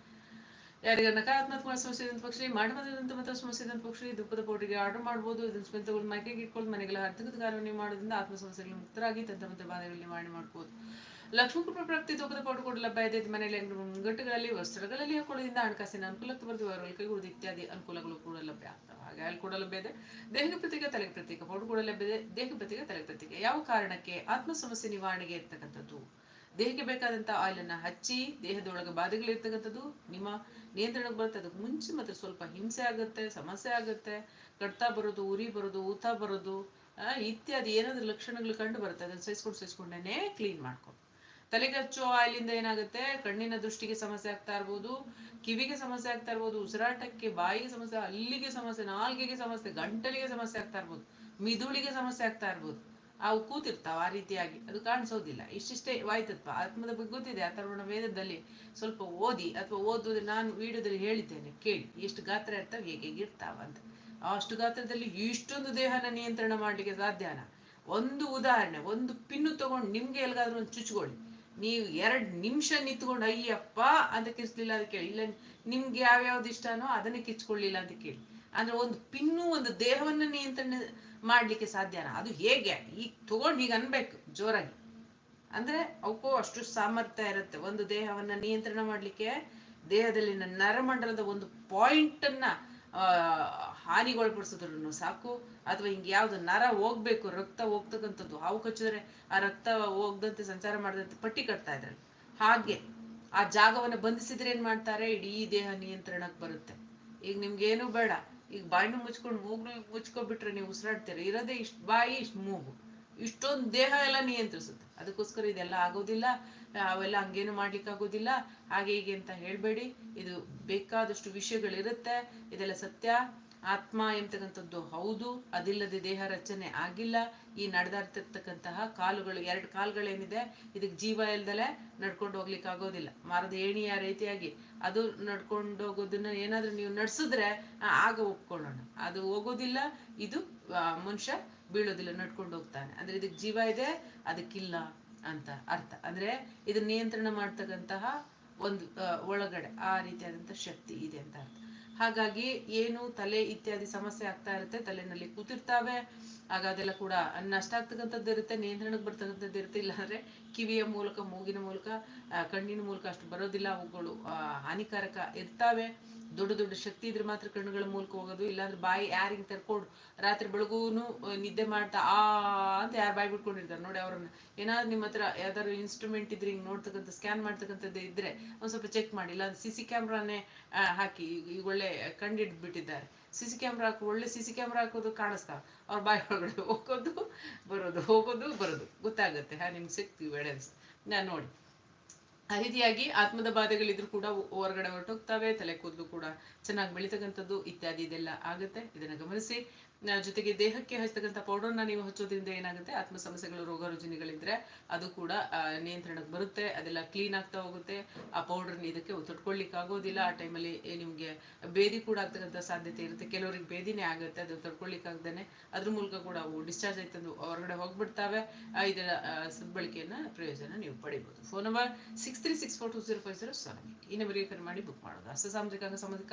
ಯಾರಿಗೆ ನಕಾರಾತ್ಮಕ ಸಮಸ್ಯೆ ಪಕ್ಷಿ ಪಕ್ಷ ಸಮಸ್ಯೆ ಇದ್ದಂಥ ಪಕ್ಷ, ಈ ದುಪ್ಪದ ಪೌಡ್ರಿಗೆ ಆರ್ಡರ್ ಮಾಡ್ಬೋದು, ಇದನ್ನ ಸ್ಮೆಲ್ ತಗೊಂಡು ಮೈಕೆಗೆ ಇಟ್ಕೊಂಡು ಮನೆಗೆಲ್ಲ ಹತ್ತಿರದ ಕಾರ್ಯವನ್ನು ಮಾಡೋದ್ರಿಂದ ಆತ್ಮ ಸಮಸ್ಯೆಗಳು ಮುಕ್ತರಾಗಿ ತಂತ ಮತ್ತೆ ಬಾಧೆಗಳು ನಿವಾರಣೆ ಮಾಡ್ಬೋದು. ಲಕ್ಷ್ಮೀ ಕೃಪಾ ಪ್ರಾಪ್ತಿ ದುಪ್ಪದ ಪೌಡರ್ ಕೂಡ ಲಭ್ಯ ಇದೆ. ಮನೆಯಲ್ಲಿ ಗಟ್ಟುಗಳಲ್ಲಿ ವಸ್ತ್ರಗಳಲ್ಲಿ ಹಾಕೊಳ್ಳೋದ್ರಿಂದ ಹಣಕಾಸಿನ ಅನುಕೂಲಕ್ಕೆ ಬರ್ತೀವಿ ಕೈಗೊಳ್ಳೋದು ಇತ್ಯಾದಿ ಅನುಕೂಲಗಳು ಕೂಡ ಲಭ್ಯ. ಆಗ್ತವೆ ಹಾಗೆ ಅಲ್ಲಿ ಕೂಡ ಲಭ್ಯ ಇದೆ. ದೇಹ ಪ್ರತೀಕ ತಲೆ ಪ್ರತೀಕ ಪೌಡರ್ ಕೂಡ ಲಭ್ಯ ಇದೆ. ದೇಹ ಪ್ರತೀಕ ತಲೆಗೆ ಪ್ರತೀಕ ಯಾವ ಕಾರಣಕ್ಕೆ ಆತ್ಮ ಸಮಸ್ಯೆ ನಿವಾರಣೆಗೆ ಇರ್ತಕ್ಕಂಥದ್ದು? ದೇಹಕ್ಕೆ ಬೇಕಾದಂತ ಆಯಿಲ್ ಅನ್ನ ಹಚ್ಚಿ ದೇಹದೊಳಗೆ ಬಾಧೆಗಳಿರ್ತಕ್ಕಂಥದ್ದು ನಿಮ್ಮ ನಿಯಂತ್ರಣಕ್ಕೆ ಬರುತ್ತೆ. ಅದಕ್ಕೆ ಮುಂಚೆ ಮಾತ್ರ ಸ್ವಲ್ಪ ಹಿಂಸೆ ಆಗುತ್ತೆ, ಸಮಸ್ಯೆ ಆಗುತ್ತೆ, ಕಡ್ತಾ ಬರೋದು, ಉರಿ ಬರೋದು, ಊತ ಬರೋದು ಇತ್ಯಾದಿ ಏನಾದ್ರೂ ಲಕ್ಷಣಗಳು ಕಂಡು ಬರುತ್ತೆ. ಅದನ್ನ ಸಹಿಸ್ಕೊಂಡು ಸಹಿಸ್ಕೊಂಡೇನೆ ಕ್ಲೀನ್ ಮಾಡ್ಕೊಂಡು ತಲೆಗೆ ಹಚ್ಚೋ ಆಯಿಲಿಂದ ಏನಾಗುತ್ತೆ? ಕಣ್ಣಿನ ದೃಷ್ಟಿಗೆ ಸಮಸ್ಯೆ ಆಗ್ತಾ ಇರ್ಬೋದು, ಕಿವಿಗೆ ಸಮಸ್ಯೆ ಆಗ್ತಾ ಇರ್ಬೋದು, ಉಸಿರಾಟಕ್ಕೆ, ಬಾಯಿಗೆ ಸಮಸ್ಯೆ, ಅಲ್ಲಿಗೆ ಸಮಸ್ಯೆ, ನಾಲ್ಗೆಗೆ ಸಮಸ್ಯೆ, ಗಂಟಲಿಗೆ ಸಮಸ್ಯೆ ಆಗ್ತಾ ಇರ್ಬೋದು, ಮಿದುಳಿಗೆ ಸಮಸ್ಯೆ ಆಗ್ತಾ ಇರ್ಬೋದು. ಅವು ಕೂತಿರ್ತಾವ ಆ ರೀತಿಯಾಗಿ. ಅದು ಕಾಣಿಸೋದಿಲ್ಲ. ಇಷ್ಟಿಷ್ಟೇ ವಾಯ್ತತ್ವ. ಆತ್ಮದ ಬಗ್ಗೆ ಗೊತ್ತಿದೆ ಅಥರ್ವಣ ವೇದದಲ್ಲಿ ಸ್ವಲ್ಪ ಓದಿ ಅಥವಾ ಓದುವುದು ನಾನು ವಿಡಿಯೋದಲ್ಲಿ ಹೇಳಿದ್ದೇನೆ. ಕೇಳಿ. ಎಷ್ಟು ಗಾತ್ರ ಇರ್ತಾವ ಹೇಗೆ ಇರ್ತಾವ ಅಂತ. ಅಷ್ಟು ಗಾತ್ರದಲ್ಲಿ ಇಷ್ಟೊಂದು ದೇಹನ ನಿಯಂತ್ರಣ ಮಾಡ್ಲಿಕ್ಕೆ ಸಾಧ್ಯನ? ಒಂದು ಉದಾಹರಣೆ, ಒಂದು ಪಿನ್ನು ತಗೊಂಡು ನಿಮ್ಗೆ ಎಲ್ಗಾದ್ರೂ ಒಂದು ಚುಚ್ಕೊಳ್ಳಿ. ನೀವು ಎರಡು ನಿಮಿಷ ನಿಂತ್ಕೊಂಡು, ಅಯ್ಯಪ್ಪ ಅಂತ ಕಿರ್ಸ್ಲಿಲ್ಲ ಅಂತ ಕೇಳಿ. ಇಲ್ಲ, ನಿಮ್ಗೆ ಯಾವ್ಯಾವ್ದು ಇಷ್ಟನೋ ಅದನ್ನೇ ಕಿಚ್ಕೊಳ್ಳಿಲ್ಲ ಅಂತ ಕೇಳಿ. ಅಂದ್ರೆ ಒಂದು ಪಿನ್ನು, ಒಂದು ದೇಹವನ್ನ ನಿಯಂತ್ರಣ ಮಾಡ್ಲಿಕ್ಕೆ ಸಾಧ್ಯನ? ಅದು ಹೇಗೆ? ಈಗ ತಗೊಂಡು ಹೀಗೆ ಅನ್ಬೇಕು, ಜೋರಾಗಿ. ಅಂದ್ರೆ ಅವಕ್ಕೂ ಅಷ್ಟು ಸಾಮರ್ಥ್ಯ ಇರುತ್ತೆ. ಒಂದು ದೇಹವನ್ನ ನಿಯಂತ್ರಣ ಮಾಡಲಿಕ್ಕೆ ದೇಹದಲ್ಲಿನ ನರಮಂಡಲದ ಒಂದು ಪಾಯಿಂಟ್ ಅನ್ನ ಹಾನಿಗೊಳಪಡಿಸಿದ್ರು ಸಾಕು? ಅಥವಾ ಹಿಂಗೆ ಯಾವ್ದು ನರ ಹೋಗ್ಬೇಕು, ರಕ್ತ ಹೋಗ್ತಕ್ಕಂಥದ್ದು? ಹಾವು ಕಚ್ಚಿದ್ರೆ ಆ ರಕ್ತ ಹೋಗದಂತೆ ಸಂಚಾರ ಮಾಡದಂತೆ ಪಟ್ಟಿ ಕಟ್ತಾ ಇದ್ರಲ್ಲಿ. ಹಾಗೆ ಆ ಜಾಗವನ್ನ ಬಂಧಿಸಿದ್ರೆ ಏನ್ ಮಾಡ್ತಾರೆ? ಇಡೀ ದೇಹ ನಿಯಂತ್ರಣಕ್ಕೆ ಬರುತ್ತೆ. ಈಗ ನಿಮ್ಗೆ ಏನು ಬೇಡ. ಈಗ ಬಾಯಿನೂ ಮುಚ್ಕೊಂಡು ಮೂಗ್ನು ಮುಚ್ಕೊಬಿಟ್ರೆ ನೀವು ಉಸಿರಾಡ್ತೀರಿ. ಇರೋದೇ ಇಷ್ಟು ಬಾಯಿ ಇಷ್ಟು ಮೂಗು. ಇಷ್ಟೊಂದು ದೇಹ ಎಲ್ಲ ನಿಯಂತ್ರಿಸುತ್ತೆ. ಅದಕ್ಕೋಸ್ಕರ ಇದೆಲ್ಲ ಆಗೋದಿಲ್ಲ. ಅವೆಲ್ಲ ಹಂಗೇನು ಮಾಡ್ಲಿಕ್ಕೆ ಆಗೋದಿಲ್ಲ ಹಾಗೆ ಹೀಗೆ ಅಂತ ಹೇಳ್ಬೇಡಿ. ಇದು ಬೇಕಾದಷ್ಟು ವಿಷಯಗಳಿರುತ್ತೆ. ಇದೆಲ್ಲ ಸತ್ಯ. ಆತ್ಮ ಎಂಬತಕ್ಕಂಥದ್ದು ಹೌದು, ಅದಿಲ್ಲದೆ ದೇಹ ರಚನೆ ಆಗಿಲ್ಲ. ಈ ನಡೆದಾಡ್ತಿರ್ತಕ್ಕಂತಹ ಕಾಲುಗಳು, ಎರಡು ಕಾಲುಗಳೇನಿದೆ, ಇದಕ್ಕೆ ಜೀವ ಇಲ್ದಲೆ ನಡ್ಕೊಂಡು ಹೋಗ್ಲಿಕ್ಕೆ ಆಗೋದಿಲ್ಲ. ಮರದ ಏಣಿಯ ರೀತಿಯಾಗಿ. ಅದು ನಡ್ಕೊಂಡು ಹೋಗೋದನ್ನ ಏನಾದ್ರೂ ನೀವು ನಡ್ಸಿದ್ರೆ ಆಗ ಒಪ್ಕೊಳ್ಳೋಣ. ಅದು ಹೋಗೋದಿಲ್ಲ, ಇದು ಮನುಷ್ಯ ಬೀಳೋದಿಲ್ಲ, ನಡ್ಕೊಂಡು ಹೋಗ್ತಾನೆ. ಅಂದ್ರೆ ಇದಕ್ಕೆ ಜೀವ ಇದೆ, ಅದಕ್ಕಿಲ್ಲ ಅಂತ ಅರ್ಥ. ಅಂದ್ರೆ ಇದನ್ನ ನಿಯಂತ್ರಣ ಮಾಡ್ತಕ್ಕಂತಹ ಒಂದು ಒಳಗಡೆ ಆ ರೀತಿಯಾದಂತ ಶಕ್ತಿ ಇದೆ ಅಂತ ಅರ್ಥ. ಹಾಗಾಗಿ ಏನು ತಲೆ ಇತ್ಯಾದಿ ಸಮಸ್ಯೆ ಆಗ್ತಾ ಇರುತ್ತೆ, ತಲೆನಲ್ಲಿ ಕೂತಿರ್ತಾವೆ. ಆಗ ಅದೆಲ್ಲ ಕೂಡ ನಷ್ಟ ಆಗ್ತಕ್ಕಂಥದ್ದು ಇರುತ್ತೆ, ನಿಯಂತ್ರಣಕ್ಕೆ ಬರ್ತಕ್ಕಂಥದ್ದು ಇರುತ್ತೆ. ಇಲ್ಲಾಂದ್ರೆ ಕಿವಿಯ ಮೂಲಕ, ಮೂಗಿನ ಮೂಲಕ ಕಣ್ಣಿನ ಮೂಲಕ ಅಷ್ಟು ಬರೋದಿಲ್ಲ. ಅವುಗಳು ಹಾನಿಕಾರಕ ಇರ್ತಾವೆ. ದೊಡ್ಡ ದೊಡ್ಡ ಶಕ್ತಿ ಇದ್ರೆ ಮಾತ್ರ ಕಣ್ಣುಗಳ ಮೂಲಕ ಹೋಗೋದು, ಇಲ್ಲಾಂದ್ರೆ ಬಾಯಿ ಯಾರಿಗೆ ತರ್ಕೊಂಡು ರಾತ್ರಿ ಬೆಳಗೂನು ನಿದ್ದೆ ಮಾಡ್ತಾ, ಆ, ಅಂತ ಯಾರು ಬಾಯಿ ಬಿಟ್ಕೊಂಡಿರ್ತಾರೆ. ನೋಡಿ ಅವ್ರನ್ನ. ಏನಾದ್ರು ನಿಮ್ಮ ಹತ್ರ ಯಾವ್ದಾದ್ರು ಇನ್ಸ್ಟ್ರೂಮೆಂಟ್ ಇದ್ರೆ ಹಿಂಗ್ ನೋಡ್ತಕ್ಕಂಥ ಸ್ಕ್ಯಾನ್ ಮಾಡ್ತಕ್ಕಂಥದ್ದು ಇದ್ರೆ ಒಂದ್ ಸ್ವಲ್ಪ ಚೆಕ್ ಮಾಡಿ. ಇಲ್ಲಾಂದ್ರೆ ಸಿ ಸಿ ಕ್ಯಾಮ್ರಾನೇ ಹಾಕಿ. ಈಗ ಒಳ್ಳೆ ಕಂಡಿಡ್ಬಿಟ್ಟಿದ್ದಾರೆ. ಸಿ ಸಿ ಕ್ಯಾಮ್ರಾ ಹಾಕಿ, ಒಳ್ಳೆ ಸಿ ಸಿ ಕ್ಯಾಮ್ರಾ ಹಾಕೋದು ಕಾಣಿಸ್ತಾವ ಅವ್ರ ಬಾಯಿ ಒಳಗಡೆ ಹೋಗೋದು, ಬರೋದು ಹೋಗೋದು, ಬರೋದು. ಗೊತ್ತಾಗುತ್ತೆ. ಹಾ, ನಿಮ್ಗೆ ಸಿಕ್ತೀವಿ ಎವಿಡೆನ್ಸ್ ನಾನು ನೋಡಿ. ಆ ಆತ್ಮದ ಬಾಧೆಗಳಿದ್ರು ಕೂಡ ಹೊರಗಡೆ ಹೊರಟೋಗ್ತವೆ, ತಲೆ ಕೂದಲು ಕೂಡ ಚೆನ್ನಾಗಿ ಬೆಳಿತಕ್ಕಂಥದ್ದು ಇತ್ಯಾದಿ ಇದೆಲ್ಲ ಆಗುತ್ತೆ. ಇದನ್ನ ಗಮನಿಸಿ. ಜೊತೆಗೆ ದೇಹಕ್ಕೆ ಹಚ್ಚತಕ್ಕಂಥ ಪೌಡರ್ನ ನೀವು ಹಚ್ಚೋದ್ರಿಂದ ಏನಾಗುತ್ತೆ? ಆತ್ಮ ಸಮಸ್ಯೆಗಳು ರೋಗ ರುಜಿನಗಳಿದ್ರೆ ಅದು ಕೂಡ ನಿಯಂತ್ರಣಕ್ಕೆ ಬರುತ್ತೆ. ಅದೆಲ್ಲ ಕ್ಲೀನ್ ಆಗ್ತಾ ಹೋಗುತ್ತೆ. ಆ ಪೌಡರ್ ಇದಕ್ಕೆ ತಡ್ಕೊಳ್ಲಿಕ್ಕೆ ಆಗೋದಿಲ್ಲ. ಆ ಟೈಮಲ್ಲಿ ನಿಮ್ಗೆ ಬೇದಿ ಕೂಡ ಆಗ್ತಕ್ಕಂಥ ಸಾಧ್ಯತೆ ಇರುತ್ತೆ. ಕೆಲವರಿಗೆ ಬೇದಿನೇ ಆಗುತ್ತೆ, ಅದು ತಡ್ಕೊಳ್ಲಿಕ್ಕೆ ಆಗ್ದೇನೆ. ಅದ್ರ ಮೂಲಕ ಕೂಡ ಅವು ಡಿಸ್ಚಾರ್ಜ್ ಆಯ್ತಂದು ಹೊರಗಡೆ ಹೋಗ್ಬಿಡ್ತಾವೆ. ಇದರ ಸದ್ಬಳಕೆಯನ್ನ ಪ್ರಯೋಜನ ನೀವು ಪಡಿಬಹುದು phone number six three six four two zero five zero seven ಈ ನಂಬರಿಗೆ ಕರೆ ಮಾಡಿ ಬುಕ್ ಮಾಡೋದು. ಹಸ್ತ ಸಾಮಾಜಿಕ ಸಂಬಂಧಿಕ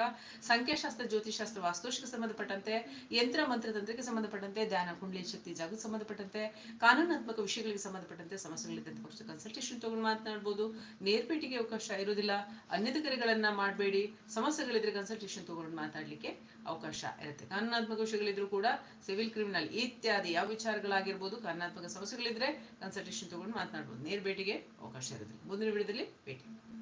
ಸಂಖ್ಯಾಶಾಸ್ತ್ರ ಜ್ಯೋತಿಷಾಸ್ತ್ರ ವಾಸ್ತುಶಿಕ ಸಂಬಂಧಪಟ್ಟಂತೆ ಯಂತ್ರ ಮಂತ್ರತಂತ್ರಕ್ಕೆ ಸಂಬಂಧಪಟ್ಟಂತೆ ಧ್ಯಾನ, ಕುಂಡ್ಲಿ, ಶಕ್ತಿ ಜಾಗಕ್ಕೆ ಸಂಬಂಧಪಟ್ಟಂತೆ, ಕಾನೂನಾತ್ಮಕ ವಿಷಯಗಳಿಗೆ ಸಂಬಂಧಪಟ್ಟಂತೆ ಸಮಸ್ಯೆಗಳಿದ್ದಂತೆ ಪಕ್ಷ ಕನ್ಸಲ್ಟೇಷನ್ ತಗೊಂಡು ಮಾತನಾಡ್ಬೋದು. ನೇರ್ಪೇಟಿಗೆ ಅವಕಾಶ ಇರೋದಿಲ್ಲ ಅನ್ಯದ ಕರೆಗಳನ್ನ ಮಾಡಬೇಡಿ. ಸಮಸ್ಯೆಗಳಿದ್ರೆ ಕನ್ಸಲ್ಟೇಷನ್ ತಗೊಂಡು ಮಾತಾಡ್ಲಿಕ್ಕೆ ಅವಕಾಶ ಇರುತ್ತೆ. ಕಾನೂನಾತ್ಮಕ ವಿಷಯಗಳಿದ್ರು ಕೂಡ ಸಿವಿಲ್ ಕ್ರಿಮಿನಲ್ ಇತ್ಯಾದಿ ಯಾವ ವಿಚಾರಗಳಾಗಿರ್ಬೋದು, ಕಾನೂನಾತ್ಮಕ ಸಮಸ್ಯೆಗಳಿದ್ರೆ ಕನ್ಸಲ್ಟೇಷನ್ ತಗೊಂಡು ಮಾತನಾಡ್ಬೋದು. ನೇರ ಭೇಟಿಗೆ ಅವಕಾಶ ಇರೋದಿಲ್ಲ ಮುಂದಿನ ವಿಡಿಯೋದಲ್ಲಿ ಭೇಟಿ.